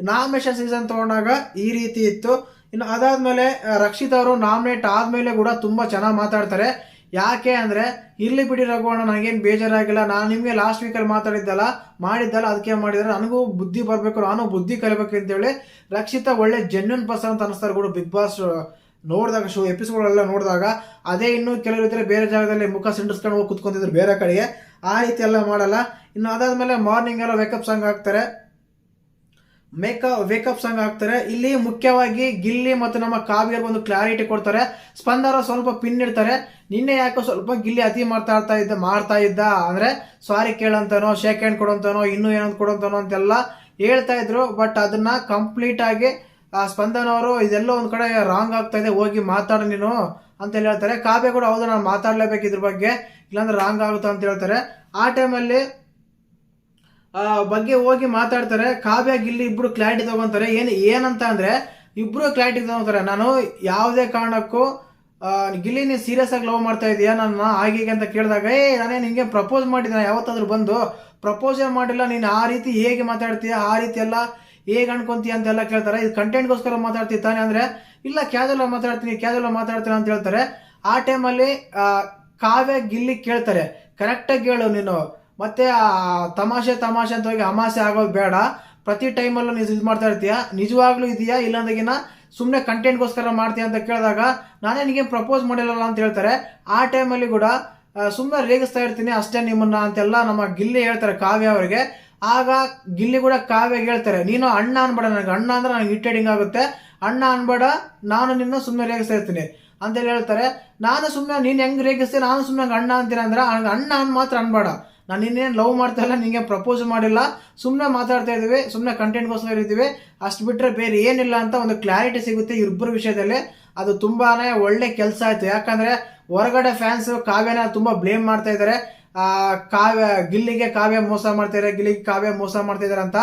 Speaker 1: ನಾಮಿನೇಷನ್ ಸೀಸನ್ ತಗೊಂಡಾಗ ಈ ರೀತಿ ಇತ್ತು. ಇನ್ನು ಅದಾದ್ಮೇಲೆ ರಕ್ಷಿತ್ ಅವರು ನಾಮಿನೇಟ್ ಆದ್ಮೇಲೆ ಕೂಡ ತುಂಬಾ ಚೆನ್ನಾಗಿ ಮಾತಾಡ್ತಾರೆ. ಯಾಕೆ ಅಂದ್ರೆ, ಇರ್ಲಿ ಬಿಡಿ ರಘುವಣ್ಣ ನನಗೇನು ಬೇಜಾರಾಗಿಲ್ಲ. ನಾನು ನಿಮಗೆ ಲಾಸ್ಟ್ ವೀಕಲ್ಲಿ ಮಾತಾಡಿದ್ದಲ್ಲ, ಮಾಡಿದ್ದಲ್ಲ ಅದಕ್ಕೆ ಮಾಡಿದ್ರೆ. ನನಗೂ ಬುದ್ಧಿ ಬರಬೇಕು, ನಾನು ಬುದ್ಧಿ ಕಲಿಬೇಕು ಅಂತೇಳಿ ರಕ್ಷಿತ ಒಳ್ಳೆ ಜೆನ್ಯೂನ್ ಪರ್ಸನ್ ಅಂತ ಅನಿಸ್ತಾರೆ ಕೂಡ ಬಿಗ್ ಬಾಸ್ ನೋಡಿದಾಗ ಶೋ ಎಪಿಸೋಡ್ಗಳೆಲ್ಲ ನೋಡಿದಾಗ, ಅದೇ ಇನ್ನೂ ಕೆಲವರು ಇದ್ರೆ ಬೇರೆ ಜಾಗದಲ್ಲಿ ಮುಖ ಸಿಂಡಿಸ್ಕೊಂಡು ಹೋಗಿ ಕುತ್ಕೊಂತಿದ್ರು ಬೇರೆ ಕಡೆಗೆ. ಆ ರೀತಿ ಎಲ್ಲ ಮಾಡಲ್ಲ. ಇನ್ನು ಅದಾದ್ಮೇಲೆ ಮಾರ್ನಿಂಗ್ ಎಲ್ಲ ವೇಕಪ್ ಸಾಂಗ್ ಹಾಕ್ತಾರೆ. ಮೇಕ, ವೇಕಪ್ ಸಾಂಗ್ ಹಾಕ್ತಾರೆ ಇಲ್ಲಿ ಮುಖ್ಯವಾಗಿ ಗಿಲ್ಲಿ ಮತ್ತು ನಮ್ಮ ಕಾವ್ಯರ್ ಒಂದು ಕ್ಲಾರಿಟಿ ಕೊಡ್ತಾರೆ. ಸ್ಪಂದರ ಸ್ವಲ್ಪ ಪಿನ್ ಇಡ್ತಾರೆ ನಿನ್ನೆ ಯಾಕೋ ಸ್ವಲ್ಪ ಗಿಲ್ಲಿ ಅತಿ ಮಾಡ್ತಾ ಇದ್ದ ಮಾಡ್ತಾ ಇದ್ದ. ಅಂದ್ರೆ ಸಾರಿ ಕೇಳಂತನೋ ಶೇಕ್ ಹ್ಯಾಂಡ್ ಕೊಡೋಂತನೋ, ಇನ್ನೂ ಏನೊಂದು ಕೊಡೋಂತನೋ ಅಂತೆಲ್ಲ ಹೇಳ್ತಾ ಇದ್ರು. ಬಟ್ ಅದನ್ನ ಕಂಪ್ಲೀಟ್ ಆಗಿ, ಆ ಸ್ಪಂದನ ಅವರು ಇದೆಲ್ಲ ಒಂದ್ ಕಡೆ ರಾಂಗ್ ಆಗ್ತಾ ಇದೆ, ಹೋಗಿ ಮಾತಾಡು ನೀನು ಅಂತ ಹೇಳ್ತಾರೆ. ಕಾವ್ಯ ಕೂಡ ಹೌದು, ನಾನು ಮಾತಾಡಲೇಬೇಕು ಇದ್ರ ಬಗ್ಗೆ. ಇಲ್ಲಾಂದ್ರೆ ರಾಂಗ್ ಆಗುತ್ತೆ ಅಂತ ಹೇಳ್ತಾರೆ. ಆ ಟೈಮಲ್ಲಿ ಬಗ್ಗೆ ಹೋಗಿ ಮಾತಾಡ್ತಾರೆ. ಕಾವ್ಯ, ಗಿಲ್ಲಿ ಇಬ್ರು ಕ್ಲಾರಿಟಿ ತಗೊಂತಾರೆ. ಏನು, ಏನಂತ ಅಂದರೆ, ಇಬ್ರು ಕ್ಲಾರಿಟಿ ತಗೊಂತಾರೆ. ನಾನು ಯಾವುದೇ ಕಾರಣಕ್ಕೂ ಗಿಲ್ಲಿ ನೀನು ಸೀರಿಯಸ್ ಆಗಿ ಲವ್ ಮಾಡ್ತಾ ಇದೀಯ? ನನ್ನ ಹಾಗೆ ಅಂತ ಕೇಳಿದಾಗ, ಏ ನಾನೇ ನಿಂಗೆ ಪ್ರಪೋಸ್ ಮಾಡಿದ್ದೆ ಯಾವತ್ತಾದ್ರೂ ಬಂದು ಪ್ರಪೋಸೇ ಮಾಡಿಲ್ಲ? ನೀನು ಆ ರೀತಿ ಹೇಗೆ ಮಾತಾಡ್ತೀಯ? ಆ ರೀತಿ ಎಲ್ಲ ಹೇಗೆ ಅನ್ಕೊಂತೀಯ? ಅಂತೆಲ್ಲ ಕೇಳ್ತಾರೆ. ಇದು ಕಂಟೆಂಟ್ಗೋಸ್ಕರ ಮಾತಾಡ್ತೀವಿ ತಾನೆ ಅಂದ್ರೆ, ಇಲ್ಲ ಕ್ಯಾಜುವಲ್ ಮಾತಾಡ್ತೀನಿ ಕ್ಯಾಜುವಲ್ ಮಾತಾಡ್ತೀನಿ ಅಂತ ಹೇಳ್ತಾರೆ. ಆ ಟೈಮಲ್ಲಿ ಕಾವ್ಯ, ಗಿಲ್ಲಿ ಕೇಳ್ತಾರೆ. ಕರೆಕ್ಟಾಗಿ ಕೇಳು ನೀನು. ಮತ್ತೆ ತಮಾಷೆ ತಮಾಷೆ ಅಂತ ಹೋಗಿ ಅಮಾಸೆ ಆಗೋದು ಬೇಡ. ಪ್ರತಿ ಟೈಮಲ್ಲೂ ನೀವು ಇದು ಮಾಡ್ತಾ ಇರ್ತೀಯ? ನಿಜವಾಗ್ಲೂ ಇದೆಯಾ? ಇಲ್ಲಾಂದಾಗಿನ ಸುಮ್ಮನೆ ಕಂಟೆಂಟ್ಗೋಸ್ಕರ ಮಾಡ್ತೀಯ ಅಂತ ಕೇಳಿದಾಗ ನಾನೇ ನಿಗೇನು ಪ್ರಪೋಸ್ ಮಾಡಿಲ್ಲಲ್ಲ ಅಂತ ಹೇಳ್ತಾರೆ. ಆ ಟೈಮಲ್ಲಿ ಕೂಡ ಸುಮ್ಮನೆ ರೇಗಿಸ್ತಾ ಇರ್ತೀನಿ ಅಷ್ಟೇ ನಿಮ್ಮನ್ನ ಅಂತೆಲ್ಲ ನಮ್ಮ ಗಿಲ್ಲಿ ಹೇಳ್ತಾರೆ ಕಾವ್ಯ ಅವರಿಗೆ. ಆಗ ಗಿಲ್ಲಿ ಕೂಡ ಕಾವ್ಯ ಹೇಳ್ತಾರೆ, ನೀನು ಅಣ್ಣ ಅನ್ಬೇಡ ನನಗೆ. ಅಣ್ಣ ಅಂದ್ರೆ ನನಗೆ ಇಟ್ಟೆಡಿಂಗ್ ಆಗುತ್ತೆ. ಅಣ್ಣ ಅನ್ಬೇಡ, ನಾನು ನಿನ್ನ ಸುಮ್ಮನೆ ರೇಗಿಸ್ತಾ ಇರ್ತೀನಿ. ಅಂತೇಳಿ ಹೇಳ್ತಾರೆ. ನಾನು ಸುಮ್ಮನೆ ನೀನು ಹೆಂಗೆ ರೇಗಿಸ್ತೀನಿ ನಾನು ಸುಮ್ಮನೆ ಅಣ್ಣ ಅಂತೀನಿ ಅಂದ್ರೆ ನನಗೆ ಅಣ್ಣ ಅನ್ ಮಾತ್ರ ಅನ್ಬೇಡ. ನಾನು ಇನ್ನೇನು ಲವ್ ಮಾಡ್ತಾ ಇಲ್ಲ, ನಿಂಗೆ ಪ್ರಪೋಸ್ ಮಾಡಿಲ್ಲ ಸುಮ್ಮನೆ ಮಾತಾಡ್ತಾ ಇದ್ದೀವಿ ಸುಮ್ಮನೆ ಕಂಟೆಂಟ್ಗೋಸ್ಕರ ಇದ್ದೀವಿ, ಅಷ್ಟು ಬಿಟ್ಟರೆ ಬೇರೆ ಏನಿಲ್ಲ ಅಂತ ಒಂದು ಕ್ಲಾರಿಟಿ ಸಿಗುತ್ತೆ ಇಬ್ಬರ ವಿಷಯದಲ್ಲಿ. ಅದು ತುಂಬಾ ಒಳ್ಳೆ ಕೆಲಸ ಆಯಿತು. ಯಾಕಂದರೆ ಹೊರಗಡೆ ಫ್ಯಾನ್ಸ್ ಕಾವ್ಯನ ತುಂಬ ಬ್ಲೇಮ್ ಮಾಡ್ತಾ ಇದ್ದಾರೆ ಕಾವ್ಯ, ಗಿಲ್ಲಿಗೆ ಕಾವ್ಯ ಮೋಸ ಮಾಡ್ತಾ ಇದ್ದಾರೆ ಗಿಲ್ಲಿಗೆ ಕಾವ್ಯ ಮೋಸ ಮಾಡ್ತಾ ಇದಾರೆ ಅಂತ.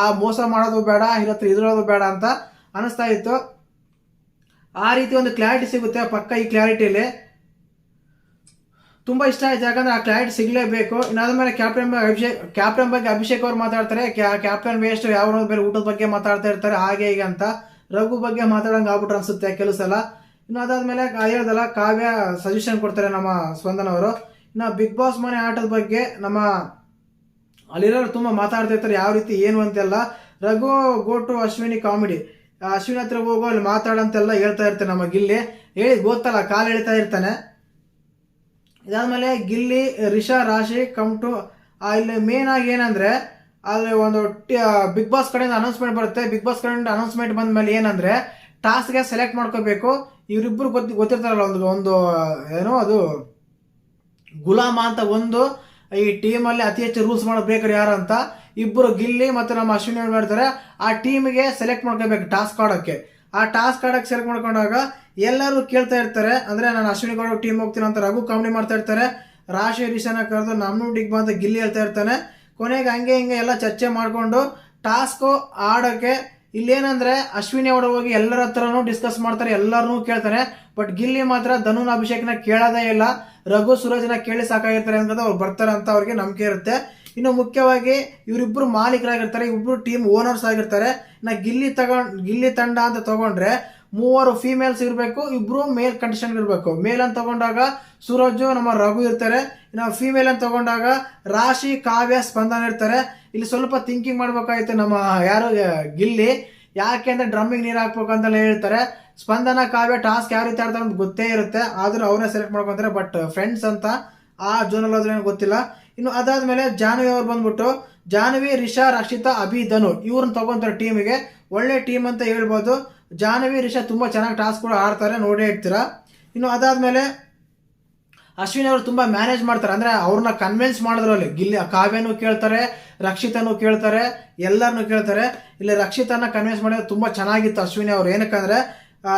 Speaker 1: ಆ ಮೋಸ ಮಾಡೋದು ಬೇಡ ಇರತ್ರ ಇದ್ರೋದು ಬೇಡ ಅಂತ ಅನಿಸ್ತಾ ಇತ್ತು. ಆ ರೀತಿ ಒಂದು ಕ್ಲಾರಿಟಿ ಸಿಗುತ್ತೆ ಪಕ್ಕ ಈ ಕ್ಲಾರಿಟಿಯಲ್ಲಿ ತುಂಬಾ ಇಷ್ಟ ಆಯ್ತು. ಯಾಕಂದ್ರೆ ಆ ಕ್ಲೈಂಟ್ ಸಿಗಲೇಬೇಕು. ಇನ್ನಾದ ಮೇಲೆ ಕ್ಯಾಪ್ಟನ್ ಬಗ್ಗೆ ಅಭಿಷೇಕ್ ಕ್ಯಾಪ್ಟನ್ ಬಗ್ಗೆ ಅಭಿಷೇಕ್ ಅವ್ರು ಮಾತಾಡ್ತಾರೆ. ಕ್ಯಾಪ್ಟನ್ ವೇಸ್ಟ್ ಯಾವ ಬೇರೆ ಊಟದ ಬಗ್ಗೆ ಮಾತಾಡ್ತಾ ಇರ್ತಾರೆ. ಹಾಗೆ ಹೀಗೆ ಅಂತ. ರಘು ಬಗ್ಗೆ ಮಾತಾಡೋಂಗೆ ಆಗ್ಬಿಟ್ರೆ ಅನ್ಸುತ್ತೆ ಕೆಲವು ಸಲ. ಇನ್ನು ಅದಾದ್ಮೇಲೆ ಹೇಳ್ದಲ್ಲ, ಕಾವ್ಯ ಸಜೆಷನ್ ಕೊಡ್ತಾರೆ ನಮ್ಮ ಸ್ಪಂದನ್ ಅವರು. ಇನ್ನು ಬಿಗ್ ಬಾಸ್ ಮನೆ ಆಟದ ಬಗ್ಗೆ ನಮ್ಮ ಅಲ್ಲಿರೋರು ತುಂಬ ಮಾತಾಡ್ತಾ ಇರ್ತಾರೆ. ಯಾವ ರೀತಿ, ಏನು ಅಂತೆಲ್ಲ. Raghu go to Ashwini comedy Ashwini ಹತ್ರ ಹೋಗೋ ಅಲ್ಲಿ ಮಾತಾಡಂತೆಲ್ಲ ಹೇಳ್ತಾ ಇರ್ತಾರೆ ನಮ್ಮ ಗಿಲ್ಲಿ. ಹೇಳಿ ಗೊತ್ತಲ್ಲ, ಕಾಲು ಹೇಳ್ತಾ ಇರ್ತಾನೆ. ಇದಾದ್ಮೇಲೆ ಗಿಲ್ಲಿ, ರಿಷಾ, ರಾಶಿ ಕಮ್ ಟು ಇಲ್ಲಿ ಮೇನ್ ಆಗಿ ಏನಂದ್ರೆ, ಅಲ್ಲಿ ಒಂದು ಬಿಗ್ ಬಾಸ್ ಕಡೆಯಿಂದ ಅನೌನ್ಸ್ಮೆಂಟ್ ಬರುತ್ತೆ. ಬಿಗ್ ಬಾಸ್ ಕಡೆಯಿಂದ ಅನೌನ್ಸ್ಮೆಂಟ್ ಬಂದ ಮೇಲೆ ಏನಂದ್ರೆ ಟಾಸ್ಕ್ಗೆ ಸೆಲೆಕ್ಟ್ ಮಾಡ್ಕೋಬೇಕು. ಇವರಿಬ್ರು ಗೊತ್ತಿ ಗೊತ್ತಿರ್ತಾರಲ್ಲ, ಒಂದು ಒಂದು, ಏನೋ ಅದು, ಗುಲಾಮ ಅಂತ ಒಂದು, ಈ ಟೀಮಲ್ಲಿ ಅತಿ ಹೆಚ್ಚು ರೂಲ್ಸ್ ಮಾಡೋ ಬ್ರೇಕರ್ ಯಾರು ಅಂತ ಇಬ್ಬರು ಗಿಲ್ಲಿ ಮತ್ತು ನಮ್ಮ ಅಶ್ವಿನಿ ಏನು ಮಾಡ್ತಾರೆ ಆ ಟೀಮಿಗೆ ಸೆಲೆಕ್ಟ್ ಮಾಡ್ಕೋಬೇಕು ಟಾಸ್ಕ್ ಆಡೋಕ್ಕೆ ಆ ಟಾಸ್ಕ್ ಆಡಕ್ಕೆ ಸೆಲೆಕ್ಟ್ ಮಾಡ್ಕೊಂಡಾಗ ಎಲ್ಲರೂ ಕೇಳ್ತಾ ಇರ್ತಾರೆ. ಅಂದರೆ ನಾನು ಅಶ್ವಿನಿ ಗೌಡ ಟೀಮ್ ಹೋಗ್ತೀನಿ ಅಂತ ರಘು ಕಾಮಿಡಿ ಮಾಡ್ತಾ ಇರ್ತಾರೆ. ರಾಶಿ ರಿಷಾನ ಕರೆದು ನಮ್ಮನ್ನು ಡಿಗ್ ಬಂತ ಗಿಲ್ಲಿ ಹೇಳ್ತಾ ಇರ್ತಾನೆ. ಕೊನೆಗೆ ಹಂಗೆ ಹಿಂಗೆ ಎಲ್ಲ ಚರ್ಚೆ ಮಾಡಿಕೊಂಡು ಟಾಸ್ಕು ಆಡೋಕ್ಕೆ ಇಲ್ಲೇನಂದರೆ ಅಶ್ವಿನಿ ಅವರು ಹೋಗಿ ಎಲ್ಲರ ಹತ್ರನೂ ಡಿಸ್ಕಸ್ ಮಾಡ್ತಾರೆ, ಎಲ್ಲರನ್ನೂ ಕೇಳ್ತಾರೆ. ಬಟ್ ಗಿಲ್ಲಿ ಮಾತ್ರ ಧನುನ್ ಅಭಿಷೇಕ್ನ ಕೇಳೋದೇ ಇಲ್ಲ. ರಘು ಸೂರಜ್ನ ಕೇಳಿ ಸಾಕಾಗಿರ್ತಾರೆ ಅಂತ ಅವ್ರು ಬರ್ತಾರೆ ಅಂತ ಅವ್ರಿಗೆ ನಂಬಿಕೆ ಇರುತ್ತೆ. ಇನ್ನು ಮುಖ್ಯವಾಗಿ ಇವರಿಬ್ಬರು ಮಾಲೀಕರಾಗಿರ್ತಾರೆ ಇಬ್ಬರು ಟೀಮ್ ಓನರ್ಸ್ ಆಗಿರ್ತಾರೆ. ಇನ್ನು ಗಿಲ್ಲಿ ತಗೊಂಡು, ಗಿಲ್ಲಿ ತಂಡ ಅಂತ ತಗೊಂಡ್ರೆ ಮೂವರು ಫೀಮೇಲ್ಸ್ ಇರಬೇಕು ಇಬ್ಬರು ಮೇಲ್ ಕಂಡೀಷನ್ ಇರಬೇಕು. ಮೇಲ್ ಅಂತ ತಗೊಂಡಾಗ ಸೂರಜ್, ನಮ್ಮ ರಘು ಇರ್ತಾರೆ. ಇನ್ನು ಫೀಮೇಲ್ ಅಂತ ತಗೊಂಡಾಗ ರಾಶಿ, ಕಾವ್ಯ, ಸ್ಪಂದನ ಇರ್ತಾರೆ. ಇಲ್ಲಿ ಸ್ವಲ್ಪ ಥಿಂಕಿಂಗ್ ಮಾಡ್ಬೇಕಾಯ್ತು ನಮ್ಮ ಯಾರು ಗಿಲ್ಲಿ. ಯಾಕೆ ಅಂದರೆ ಡ್ರಮ್ಮಿಂಗ್ ನೀರು ಹಾಕ್ಬೇಕು ಅಂತೆಲ್ಲ ಹೇಳ್ತಾರೆ. ಸ್ಪಂದನ, ಕಾವ್ಯ ಟಾಸ್ಕ್ ಯಾವ ರೀತಿ ಆಡ್ತಾರೆ ಅಂತ ಗೊತ್ತೇ ಇರುತ್ತೆ. ಆದರೂ ಅವರೇ ಸೆಲೆಕ್ಟ್ ಮಾಡ್ಕೊತಾರೆ. ಬಟ್ ಫ್ರೆಂಡ್ಸ್ ಅಂತ ಆ ಜೋನಲ್ಲಿ ಹೋದ್ರೆ ಗೊತ್ತಿಲ್ಲ. ಇನ್ನು ಅದಾದ್ಮೇಲೆ ಜಾಹ್ನವಿ ಅವ್ರು ಬಂದ್ಬಿಟ್ಟು ಜಾಹ್ನವಿ ರಿಷಾ, ರಕ್ಷಿತಾ, ಅಭಿ, ಧನು ಇವ್ರನ್ನ ತಗೊಂತಾರೆ ಟೀಮಿಗೆ. ಒಳ್ಳೆ ಟೀಮ್ ಅಂತ ಹೇಳ್ಬೋದು. ಜಾಹ್ನವಿ ರಿಷಾ ತುಂಬ ಚೆನ್ನಾಗಿ ಟಾಸ್ಕ್ಗಳು ಆಡ್ತಾರೆ, ನೋಡೇ ಇರ್ತೀರ. ಇನ್ನು ಅದಾದಮೇಲೆ ಅಶ್ವಿನಿ ಅವರು ತುಂಬ ಮ್ಯಾನೇಜ್ ಮಾಡ್ತಾರೆ. ಅಂದ್ರೆ ಅವ್ರನ್ನ ಕನ್ವಿನ್ಸ್ ಮಾಡಿದ್ರಲ್ಲಿ ಗಿಲ್ಲಿ, ಕಾವ್ಯನೂ ಕೇಳ್ತಾರೆ, ರಕ್ಷಿತನೂ ಕೇಳ್ತಾರೆ ಎಲ್ಲರನ್ನೂ ಕೇಳ್ತಾರೆ. ಇಲ್ಲಿ ರಕ್ಷಿತನ ಕನ್ವಿನ್ಸ್ ಮಾಡಿದ್ರೆ ತುಂಬ ಚೆನ್ನಾಗಿತ್ತು ಅಶ್ವಿನಿ ಅವ್ರು. ಏನಕ್ಕೆ ಅಂದ್ರೆ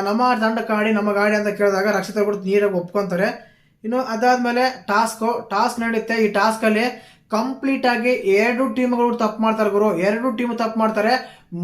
Speaker 1: ನಮ್ಮ ದಂಡ ಕಾಡಿ, ನಮ್ಮ ಗಾಡಿ ಅಂತ ಕೇಳಿದಾಗ ರಕ್ಷಿತ ಕೂಡ ನೀರಾಗಿ ಒಪ್ಕೊಂತಾರೆ. ಇನ್ನು ಅದಾದ್ಮೇಲೆ ಟಾಸ್ಕ್ ಟಾಸ್ಕ್ ನಡೆಯುತ್ತೆ. ಈ ಟಾಸ್ಕ್ ಅಲ್ಲಿ ಕಂಪ್ಲೀಟ್ ಆಗಿ ಎರಡು ಟೀಮ್ಗಳು ತಪ್ಪು ಮಾಡ್ತಾರೆ ಗುರು. ಎರಡು ಟೀಮ್ ತಪ್ಪು ಮಾಡ್ತಾರೆ.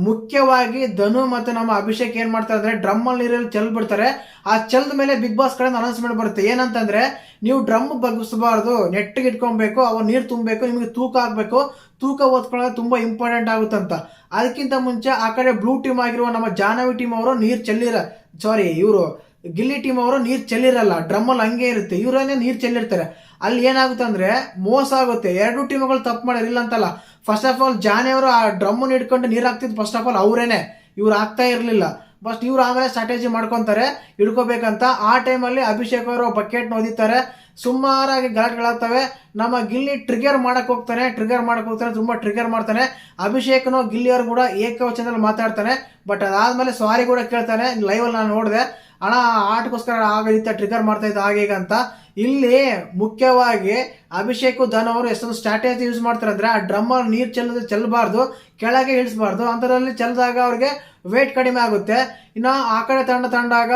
Speaker 1: ಮುಖ್ಯವಾಗಿ ಧನು ಮತ್ತು ನಮ್ಮ ಅಭಿಷೇಕ್ ಏನ್ ಮಾಡ್ತಾರೆ ಅಂದ್ರೆ ಡ್ರಮ್ ಅಲ್ಲಿ ನೀರಲ್ಲಿ ಚೆಲ್ ಬಿಡ್ತಾರೆ ಆ ಚೆಲ್ದ ಮೇಲೆ ಬಿಗ್ ಬಾಸ್ ಕಡೆ ಅನೌನ್ಸ್ಮೆಂಟ್ ಬರುತ್ತೆ. ಏನಂತಂದ್ರೆ ನೀವು ಡ್ರಮ್ ಬಗ್ಗಿಸಬಾರ್ದು. ನೆಟ್ಟಿಗೆ ಇಟ್ಕೊಬೇಕು, ಅವ ನೀರು ತುಂಬಬೇಕು, ನಿಮಗೆ ತೂಕ ಆಗ್ಬೇಕು. ತೂಕ ಓದ್ಕೊಳ್ಳೋದು ತುಂಬಾ ಇಂಪಾರ್ಟೆಂಟ್ ಆಗುತ್ತಂತ ಅದಕ್ಕಿಂತ ಮುಂಚೆ ಆ ಕಡೆ ಬ್ಲೂ ಟೀಮ್ ಆಗಿರುವ ನಮ್ಮ ಜಾನವಿ ಟೀಮ್ ಅವರು ನೀರು ಚೆಲ್ಲಿರ ಸಾರಿ ಇವರು ಗಿಲ್ಲಿ ಟೀಮ್ ಅವರು ನೀರು ಚೆಲ್ಲಿರಲ್ಲ ಡ್ರಮ್ಮಲ್ಲಿ ಹಂಗೆ ಇರುತ್ತೆ, ಇವರನ್ನೇ ನೀರು ಚೆಲ್ಲಿರ್ತಾರೆ. ಅಲ್ಲಿ ಏನಾಗುತ್ತೆ ಅಂದರೆ ಮೋಸ ಆಗುತ್ತೆ. ಎರಡು ಟೀಮ್ಗಳು ತಪ್ಪು ಮಾಡಿ ಇಲ್ಲ ಅಂತಲ್ಲ. ಫಸ್ಟ್ ಆಫ್ ಆಲ್ ಜಾನೆಯವರು ಆ ಡ್ರಮ್ಮನ್ನು ಹಿಡ್ಕೊಂಡು ನೀರು ಹಾಕ್ತಿದ್ದು ಫಸ್ಟ್ ಆಫ್ ಆಲ್ ಅವರೇನೆ. ಇವ್ರು ಆಗ್ತಾ ಇರಲಿಲ್ಲ. ಬಟ್ ಇವ್ರು ಆಮೇಲೆ ಸ್ಟ್ರಾಟಜಿ ಮಾಡ್ಕೊತಾರೆ, ಹಿಡ್ಕೋಬೇಕಂತ. ಆ ಟೈಮಲ್ಲಿ ಅಭಿಷೇಕ್ ಅವರು ಬಕೆಟ್ ಓದಿತಾರೆ ಸುಮಾರಾಗಿ ಗಲಾಟೆಗಳಾಗ್ತವೆ ನಮ್ಮ ಗಿಲ್ಲಿ ಟ್ರಿಗರ್ ಮಾಡಕ್ ಹೋಗ್ತಾನೆ ಟ್ರಿಗರ್ ಮಾಡಕ್ ಹೋಗ್ತಾನೆ, ತುಂಬಾ ಟ್ರಿಗರ್ ಮಾಡ್ತಾನೆ. ಅಭಿಷೇಕ್ನು ಗಿಲ್ಲಿಯವರು ಕೂಡ ಏಕವಚನದಲ್ಲಿ ಮಾತಾಡ್ತಾನೆ. ಬಟ್ ಅದಾದ್ಮೇಲೆ ಸಾರಿ ಕೂಡ ಕೇಳ್ತಾನೆ. ಲೈವ್ ಅಲ್ಲಿ ನಾನು ನೋಡಿದೆ. ಹಣ ಆಟಕ್ಕೋಸ್ಕರ ಆಗ ರೀತಿ ಟ್ರಿಗರ್ ಮಾಡ್ತಾ ಇದ್ದ ಹಾಗೆ ಅಂತ. ಇಲ್ಲಿ ಮುಖ್ಯವಾಗಿ ಅಭಿಷೇಕ್, ಧನ್ ಅವರು ಎಷ್ಟೊಂದು ಸ್ಟ್ರಾಟಜಿ ಯೂಸ್ ಮಾಡ್ತಾರೆ ಅಂದ್ರೆ, ಆ ಡ್ರಮ್ ಅಲ್ಲಿ ನೀರು ಚೆಲ್ಲೋದು ಚೆಲ್ಲಬಾರ್ದು ಕೆಳಗೆ ಇಳಿಸಬಾರ್ದು, ಅಂತದ್ರಲ್ಲಿ ಚೆಲ್ಲಿದಾಗ ಅವ್ರಿಗೆ ವೇಟ್ ಕಡಿಮೆ ಆಗುತ್ತೆ. ಇನ್ನು ಆ ಕಡೆ ತಂಡ ತಂಡಾಗ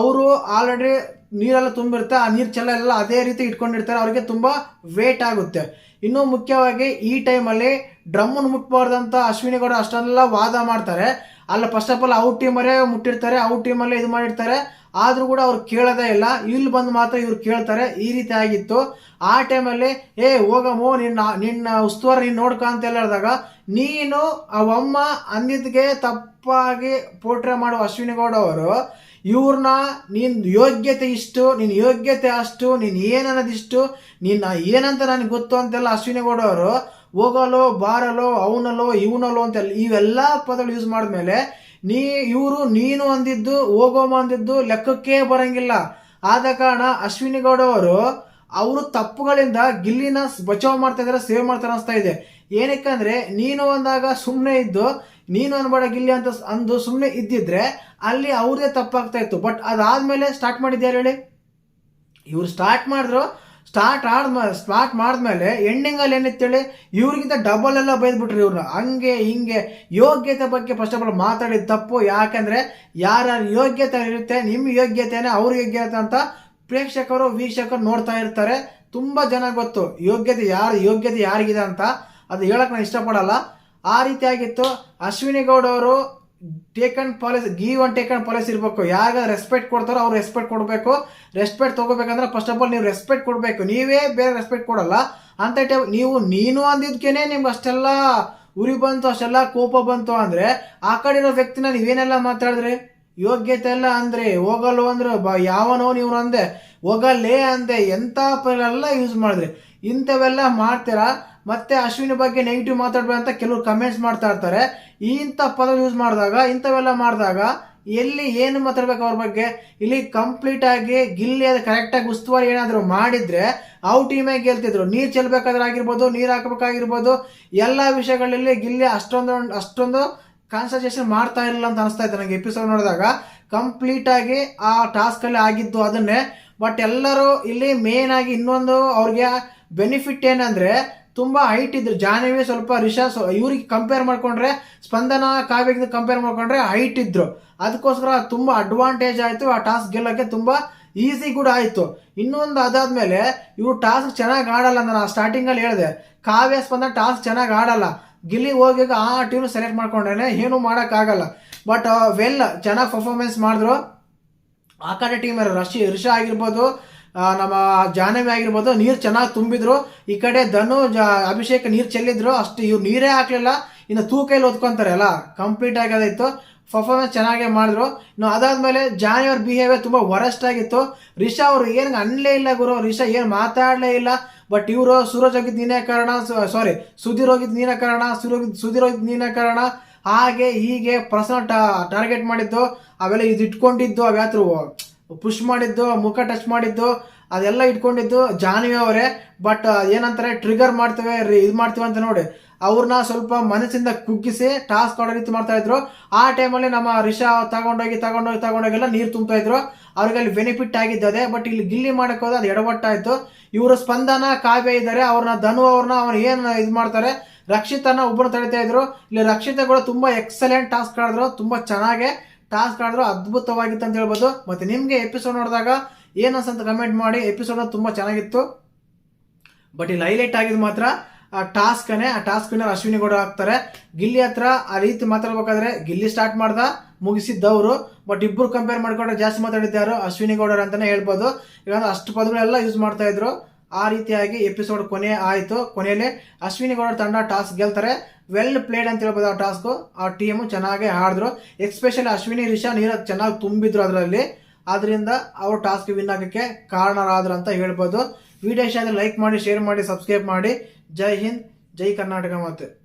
Speaker 1: ಅವರು ಆಲ್ರೆಡಿ ನೀರೆಲ್ಲ ತುಂಬಿರುತ್ತೆ, ಆ ನೀರು ಚೆಲ್ಲ ಅದೇ ರೀತಿ ಇಟ್ಕೊಂಡಿರ್ತಾರೆ, ಅವರಿಗೆ ತುಂಬ ವೇಟ್ ಆಗುತ್ತೆ. ಇನ್ನು ಮುಖ್ಯವಾಗಿ ಈ ಟೈಮಲ್ಲಿ ಡ್ರಮ್ಮನ್ನು ಮುಟ್ಬಾರ್ದಂತ ಅಶ್ವಿನಿ ಗೌಡ ಅಷ್ಟೆಲ್ಲ ವಾದ ಮಾಡ್ತಾರೆ. ಅಲ್ಲ ಫಸ್ಟ್ ಆಫ್ ಆಲ್ ಔಟ್ ಟೀಮರೇ ಮುಟ್ಟಿರ್ತಾರೆ ಔಟ್ ಟೀಮಲ್ಲೇ ಇದು ಮಾಡಿರ್ತಾರೆ. ಆದರೂ ಕೂಡ ಅವ್ರು ಕೇಳೋದೇ ಇಲ್ಲ. ಇಲ್ಲಿ ಬಂದು ಮಾತ್ರ ಇವ್ರು ಕೇಳ್ತಾರೆ. ಈ ರೀತಿ ಆಗಿತ್ತು. ಆ ಟೈಮಲ್ಲಿ ಏ, ಹೋಗಮ್ಮೋ, ನಿನ್ನ ನಿನ್ನ ಉಸ್ತುವಾರಿ ನೀನು ನೋಡ್ಕ ಅಂತ ಹೇಳಿದಾಗ, ನೀನು ಅವಮ್ಮ ಅಂದಿದ್ಗೆ ತಪ್ಪಾಗಿ ಪೋಟ್ರೆ ಮಾಡುವ ಅಶ್ವಿನಿ ಗೌಡ ಅವರು ಇವ್ರನ್ನ ನಿನ್ನ ಯೋಗ್ಯತೆ ಇಷ್ಟು ನಿನ್ನ ಯೋಗ್ಯತೆ ಅಷ್ಟು, ನೀನು ಏನನ್ನೋದಿಷ್ಟು ನಿನ್ನ ಏನಂತ ನನಗೆ ಗೊತ್ತು ಅಂತೆಲ್ಲ ಅಶ್ವಿನಿ ಗೌಡ ಅವರು ಹೋಗಲು, ಬಾರಲೋ ಅವನಲ್ಲೋ ಇವನಲ್ಲೋ ಅಂತೆಲ್ಲ ಇವೆಲ್ಲ ಪದಗಳು ಯೂಸ್ ಮಾಡಿದ್ಮೇಲೆ ನೀ ಇವರು ನೀನು ಅಂದಿದ್ದು, ಹೋಗೋಮ ಅಂದಿದ್ದು ಲೆಕ್ಕಕ್ಕೆ ಬರಂಗಿಲ್ಲ. ಆದ ಕಾರಣ ಅಶ್ವಿನಿ ಗೌಡ ಅವರು ಅವರು ತಪ್ಪುಗಳಿಂದ ಗಿಲ್ಲಿನ ಬಚಾವ್ ಮಾಡ್ತಾ ಇದ್ದಾರೆ ಸೇವ್ ಮಾಡ್ತಾರೆ ಅನಿಸ್ತಾ ಇದೆ. ಏನಕ್ಕೆ ಅಂದ್ರೆ ನೀನು ಅಂದಾಗ ಸುಮ್ಮನೆ ಇದ್ದು, ನೀನು ಅನ್ಬೇಡ ಗಿಲ್ಲಿ ಅಂತ ಅಂದು ಸುಮ್ಮನೆ ಇದ್ದಿದ್ರೆ ಅಲ್ಲಿ ಅವ್ರದೇ ತಪ್ಪಾಗ್ತಾ ಇತ್ತು. ಬಟ್ ಅದಾದ್ಮೇಲೆ ಸ್ಟಾರ್ಟ್ ಮಾಡಿದ್ಯಾರು ಹೇಳಿ? ಇವ್ರು ಸ್ಟಾರ್ಟ್ ಮಾಡಿದ್ರು ಸ್ಟಾರ್ಟ್ ಆದ್ಮೇಲೆ ಸ್ಟಾರ್ಟ್ ಮಾಡಿದ್ಮೇಲೆ ಎಂಡಿಂಗಲ್ಲಿ ಏನಿತ್ತೇಳಿ, ಇವ್ರಿಗಿಂತ ಡಬಲ್ ಎಲ್ಲ ಬೈದ್ಬಿಟ್ರಿ ಇವ್ರನ್ನ ಹಂಗೆ, ಹಿಂಗೆ, ಯೋಗ್ಯತೆ ಬಗ್ಗೆ ಫಸ್ಟ್ ಆಫ್ ಆಲ್ ಮಾತಾಡಿದ ತಪ್ಪು. ಯಾಕಂದ್ರೆ ಯಾರ ಯೋಗ್ಯತೆ ಇರುತ್ತೆ ನಿಮ್ಮ ಯೋಗ್ಯತೆನೇ ಅವ್ರ ಯೋಗ್ಯತೆ ಅಂತ ಪ್ರೇಕ್ಷಕರು, ವೀಕ್ಷಕರು ನೋಡ್ತಾ ಇರ್ತಾರೆ. ತುಂಬ ಜನ ಗೊತ್ತು, ಯೋಗ್ಯತೆ ಯಾರು, ಯೋಗ್ಯತೆ ಯಾರಿಗಿದೆ ಅಂತ. ಅದು ಹೇಳಕ್ ನಾನು ಇಷ್ಟಪಡಲ್ಲ. ಆ ರೀತಿಯಾಗಿತ್ತು. ಅಶ್ವಿನಿ ಗೌಡ ಅವರು taken policy give and taken policy ಇರಬೇಕು. ಯಾರು ರೆಸ್ಪೆಕ್ಟ್ ಕೊಡ್ತಾರೋ ಅವ್ರು ರೆಸ್ಪೆಕ್ಟ್ ಕೊಡಬೇಕು. ರೆಸ್ಪೆಕ್ಟ್ ತಗೋಬೇಕಂದ್ರೆ ಫಸ್ಟ್ ಆಫ್ ಆಲ್ ನೀವು ರೆಸ್ಪೆಕ್ಟ್ ಕೊಡಬೇಕು. ನೀವೇ ಬೇರೆ ರೆಸ್ಪೆಕ್ಟ್ ಕೊಡಲ್ಲ. ಅಂತ ಟೈಮ್ ನೀವು, ನೀನು ಅಂದಿದ್ಕೇನೆ ನಿಮ್ಗೆ ಅಷ್ಟೆಲ್ಲ ಉರಿ ಬಂತು, ಅಷ್ಟೆಲ್ಲ ಕೋಪ ಬಂತು ಅಂದರೆ ಆ ಕಡೆ ಇರೋ ವ್ಯಕ್ತಿನ ನೀವೇನೆಲ್ಲ ಮಾತಾಡಿದ್ರಿ? ಯೋಗ್ಯತೆ ಎಲ್ಲ ಅಂದ್ರೆ ಹೋಗಲ್ಲ ಅಂದ್ರೆ ಯಾವನೋ ನೀವು ಅಂದೆ. ಹೋಗಲ್ಲೇ ಅಂದೆ. ಎಂಥ ಪದಗಳೆಲ್ಲ ಯೂಸ್ ಮಾಡಿದ್ರಿ. ಇಂಥವೆಲ್ಲ ಮಾಡ್ತೀರಾ? ಮತ್ತೆ ಅಶ್ವಿನ ಬಗ್ಗೆ ನೆಗೆಟಿವ್ ಮಾತಾಡ್ಬೇಡ ಅಂತ ಕೆಲವರು ಕಮೆಂಟ್ಸ್ ಮಾಡ್ತಾ ಇರ್ತಾರೆ. ಇಂಥ ಪದ ಯೂಸ್ ಮಾಡಿದಾಗ, ಇಂಥವೆಲ್ಲ ಮಾಡಿದಾಗ ಎಲ್ಲಿ ಏನು ಮಾತಾಡ್ಬೇಕು ಅವ್ರ ಬಗ್ಗೆ? ಇಲ್ಲಿ ಕಂಪ್ಲೀಟ್ ಆಗಿ ಗಿಲ್ಲಿ ಅದು ಕರೆಕ್ಟಾಗಿ ಉಸ್ತುವಾರಿ ಏನಾದರೂ ಮಾಡಿದ್ರೆ ಔಟ್ ಟೀಮೇ ಗೆಲ್ತಿದ್ರು. ನೀರು ಚೆಲ್ಲಬೇಕಾದ್ರೆ ಆಗಿರ್ಬೋದು, ನೀರು ಹಾಕಬೇಕಾಗಿರ್ಬೋದು, ಎಲ್ಲ ವಿಷಯಗಳಲ್ಲಿ ಗಿಲ್ಲಿ ಅಷ್ಟೊಂದು ಅಷ್ಟೊಂದು ಕಾನ್ಸಂಟ್ರೇಷನ್ ಮಾಡ್ತಾ ಇರಲಿಲ್ಲ ಅಂತ ಅನಿಸ್ತಾ ಇತ್ತು ನನಗೆ ಎಪಿಸೋಡ್ ನೋಡಿದಾಗ. ಕಂಪ್ಲೀಟ್ ಆಗಿ ಆ ಟಾಸ್ಕಲ್ಲಿ ಆಗಿದ್ದು ಅದನ್ನೇ. ಬಟ್ ಎಲ್ಲರೂ ಇಲ್ಲಿ ಮೇನ್ ಆಗಿ ಇನ್ನೊಂದು ಅವ್ರಿಗೆ ಬೆನಿಫಿಟ್ ಏನಂದ್ರೆ ತುಂಬಾ ಹೈಟ್ ಇದ್ರು. ಜಾಹ್ನವಿ ಸ್ವಲ್ಪ ರಿಷಾ ಇವ್ರಿಗೆ ಕಂಪೇರ್ ಮಾಡ್ಕೊಂಡ್ರೆ, ಸ್ಪಂದನ ಕಾವ್ಯಕ್ಕೆ ಕಂಪೇರ್ ಮಾಡ್ಕೊಂಡ್ರೆ ಹೈಟ್ ಇದ್ರು. ಅದಕ್ಕೋಸ್ಕರ ತುಂಬಾ ಅಡ್ವಾಂಟೇಜ್ ಆಯಿತು. ಆ ಟಾಸ್ಕ್ ಗೆಲ್ಲಕ್ಕೆ ತುಂಬಾ ಈಸಿ ಕೂಡ ಆಯ್ತು. ಇನ್ನೊಂದು ಅದಾದ್ಮೇಲೆ, ಇವ್ರು ಟಾಸ್ಕ್ ಚೆನ್ನಾಗಿ ಆಡಲ್ಲ ನಾನು ಸ್ಟಾರ್ಟಿಂಗ್ ಅಲ್ಲಿ ಹೇಳಿದೆ. ಕಾವ್ಯ, ಸ್ಪಂದನ ಟಾಸ್ಕ್ ಚೆನ್ನಾಗಿ ಆಡಲ್ಲ. ಗಿಲ್ಲಿ ಹೋಗಿ ಆ ಟೀಮ್ ಸೆಲೆಕ್ಟ್ ಮಾಡ್ಕೊಂಡ್ರೆ ಏನು ಮಾಡೋಕ್ಕಾಗಲ್ಲ. ಬಟ್ ವೆಲ್ ಚೆನ್ನಾಗಿ ಪರ್ಫಾರ್ಮೆನ್ಸ್ ಮಾಡಿದ್ರು. ಆ ಕಡೆ ಟೀಮ್ ರಶಿ ರಿಷಾ ಆಗಿರ್ಬೋದು ನಮ್ಮ ಜಾಹ್ನವಿ ಆಗಿರ್ಬೋದು, ನೀರು ಚೆನ್ನಾಗಿ ತುಂಬಿದ್ರು. ಈ ಕಡೆ ಧನು ಅಭಿಷೇಕ ನೀರು ಚೆಲ್ಲಿದ್ರು. ಅಷ್ಟು ಇವ್ರು ನೀರೇ ಹಾಕಲಿಲ್ಲ. ಇನ್ನು ತೂಕೈಲಿ ಓದ್ಕೊಂತಾರೆ ಅಲ್ಲ ಕಂಪ್ಲೀಟ್ ಆಗಿ ಅದಾಯ್ತು. ಪರ್ಫಾರ್ಮೆನ್ಸ್ ಚೆನ್ನಾಗೇ ಮಾಡಿದ್ರು. ಇನ್ನು ಅದಾದ್ಮೇಲೆ ಜಾನಿ ಅವ್ರ ಬಿಹೇವಿಯರ್ ತುಂಬ ವರಸ್ಟ್ ಆಗಿತ್ತು. ರಿಷಾ ಅವರು ಏನು ಅನ್ಲೇ ಇಲ್ಲ ಗುರು. ರಿಷಾ ಏನು ಮಾತಾಡಲೇ ಇಲ್ಲ. ಬಟ್ ಇವರು ಸೂರಜ್ ಹೋಗಿದ್ದು ನೀನೇ ಕಾರಣ. ಸಾರಿ ಸುಧೀರ್ ಹೋಗಿದ್ದು ನೀನೇ ಕಾರಣ. ಸುರೋಗಿ ಸುಧೀರ್ ಹೋಗಿದ್ದು ನೀನೇ ಕಾರಣ. ಹಾಗೆ ಹೀಗೆ ಪರ್ಸನಲ್ ಟಾರ್ಗೆಟ್ ಮಾಡಿದ್ದು. ಅವೆಲ್ಲ ಇದು ಇಟ್ಕೊಂಡಿದ್ದು ಅವ್ಯಾತ್ರು ಪುಷ್ ಮಾಡಿದ್ದು, ಮುಖ ಟಚ್ ಮಾಡಿದ್ದು, ಅದೆಲ್ಲ ಇಟ್ಕೊಂಡಿದ್ದು ಜಾನ್ವಿ ಅವರೇ. ಬಟ್ ಏನಂತಾರೆ ಟ್ರಿಗರ್ ಮಾಡ್ತೇವೆ ಇದು ಮಾಡ್ತೀವಿ ಅಂತ ನೋಡಿ. ಅವ್ರನ್ನ ಸ್ವಲ್ಪ ಮನಸ್ಸಿಂದ ಕುಗ್ಗಿಸಿ ಟಾಸ್ಕ್ ಕೊಡೋ ರೀತಿ ಮಾಡ್ತಾ ಇದ್ರು. ಆ ಟೈಮಲ್ಲಿ ನಮ್ಮ ರಿಷಾ ತಗೊಂಡೋಗಿ ತಗೊಂಡೋಗಿ ತಗೊಂಡೋಗೆಲ್ಲ ನೀರು ತುಂಬ್ತಾ ಇದ್ರು. ಅವ್ರಿಗೆ ಅಲ್ಲಿ ಬೆನಿಫಿಟ್ ಆಗಿದ್ದದೆ ಬಟ್ ಇಲ್ಲಿ ಗಿಲ್ಲಿ ಮಾಡಕ್ ಹೋದ ಅದು ಎಡವಟ್ಟಾಯ್ತು. ಇವರು ಸ್ಪಂದನ, ಕಾವ್ಯ ಇದ್ದಾರೆ. ಅವ್ರನ್ನ ಧನು ಅವ್ರನ್ನ ಅವ್ರು ಏನು ಇದು ಮಾಡ್ತಾರೆ, ರಕ್ಷಿತನ ಒಬ್ಬರು ತಡಿತಾ ಇದ್ರು. ಇಲ್ಲಿ ರಕ್ಷಿತ ಕೂಡ ತುಂಬಾ ಎಕ್ಸಲೆಂಟ್ ಟಾಸ್ಕ್ ಆಡಿದ್ರು ತುಂಬಾ ಚೆನ್ನಾಗೆ. ಟಾಸ್ಕ್ ಆಡಿದ್ರು ಅದ್ಭುತವಾಗಿತ್ತು ಅಂತ ಹೇಳ್ಬೋದು. ಮತ್ತೆ ನಿಮ್ಗೆ ಎಪಿಸೋಡ್ ನೋಡಿದಾಗ ಏನು ಅಂತ ಕಮೆಂಟ್ ಮಾಡಿ. ಎಪಿಸೋಡ್ ತುಂಬಾ ಚೆನ್ನಾಗಿತ್ತು. ಬಟ್ ಇಲ್ಲಿ ಹೈಲೈಟ್ ಆಗಿದ್ದು ಮಾತ್ರ ಆ ಟಾಸ್ಕನೇ ಆ ಟಾಸ್ಕ್ ವಿನ್ನರ್ ಅಶ್ವಿನಿ ಗೌಡ ಆಗ್ತಾರೆ. ಗಿಲ್ಲಿ ಹತ್ರ ಆ ರೀತಿ ಮಾತಾಡ್ಬೇಕಾದ್ರೆ ಗಿಲ್ಲಿ ಸ್ಟಾರ್ಟ್ ಮಾಡ್ದ ಮುಗಿಸಿದ್ದವರು ಬಟ್ ಇಬ್ರು ಕಂಪೇರ್ ಮಾಡ್ಕೊಂಡ್ರೆ ಜಾಸ್ತಿ ಮಾತಾಡಿದ್ದಾರೆ ಅಶ್ವಿನಿ ಗೌಡರ್ ಅಂತಾನೆ ಹೇಳ್ಬೋದು. ಇವಾಗ ಅಷ್ಟು ಪದಗಳೆಲ್ಲ ಯೂಸ್ ಮಾಡ್ತಾ ಇದ್ರು. ಆ ರೀತಿಯಾಗಿ ಎಪಿಸೋಡ್ ಕೊನೆ ಆಯಿತು. ಕೊನೆಯಲ್ಲಿ ಅಶ್ವಿನಿ ಗೌಡರ ತಂಡ ಟಾಸ್ಕ್ ಗೆಲ್ತಾರೆ. ವೆಲ್ ಪ್ಲೇಡ್ ಅಂತ ಹೇಳ್ಬೋದು ಆ ಟಾಸ್ಕು. ಆ ಟೀಮು ಚೆನ್ನಾಗಿ ಆಡಿದ್ರು. ಎಕ್ಸ್ಪೆಷಲಿ ಅಶ್ವಿನಿ, ರಿಷಾ ನೀರ ಚೆನ್ನಾಗಿ ತುಂಬಿದ್ರು ಅದರಲ್ಲಿ. ಆದ್ದರಿಂದ ಅವರು ಟಾಸ್ಕ್ ವಿನ್ ಆಗೋಕ್ಕೆ ಕಾರಣರಾದ್ರು ಅಂತ ಹೇಳ್ಬೋದು. ವಿಡಿಯೋ ಇಷ್ಟ ಲೈಕ್ ಮಾಡಿ ಶೇರ್ ಮಾಡಿ ಸಬ್ಸ್ಕ್ರೈಬ್ ಮಾಡಿ. ಜೈ ಹಿಂದ್, ಜೈ ಕರ್ನಾಟಕ ಮಾತೆ.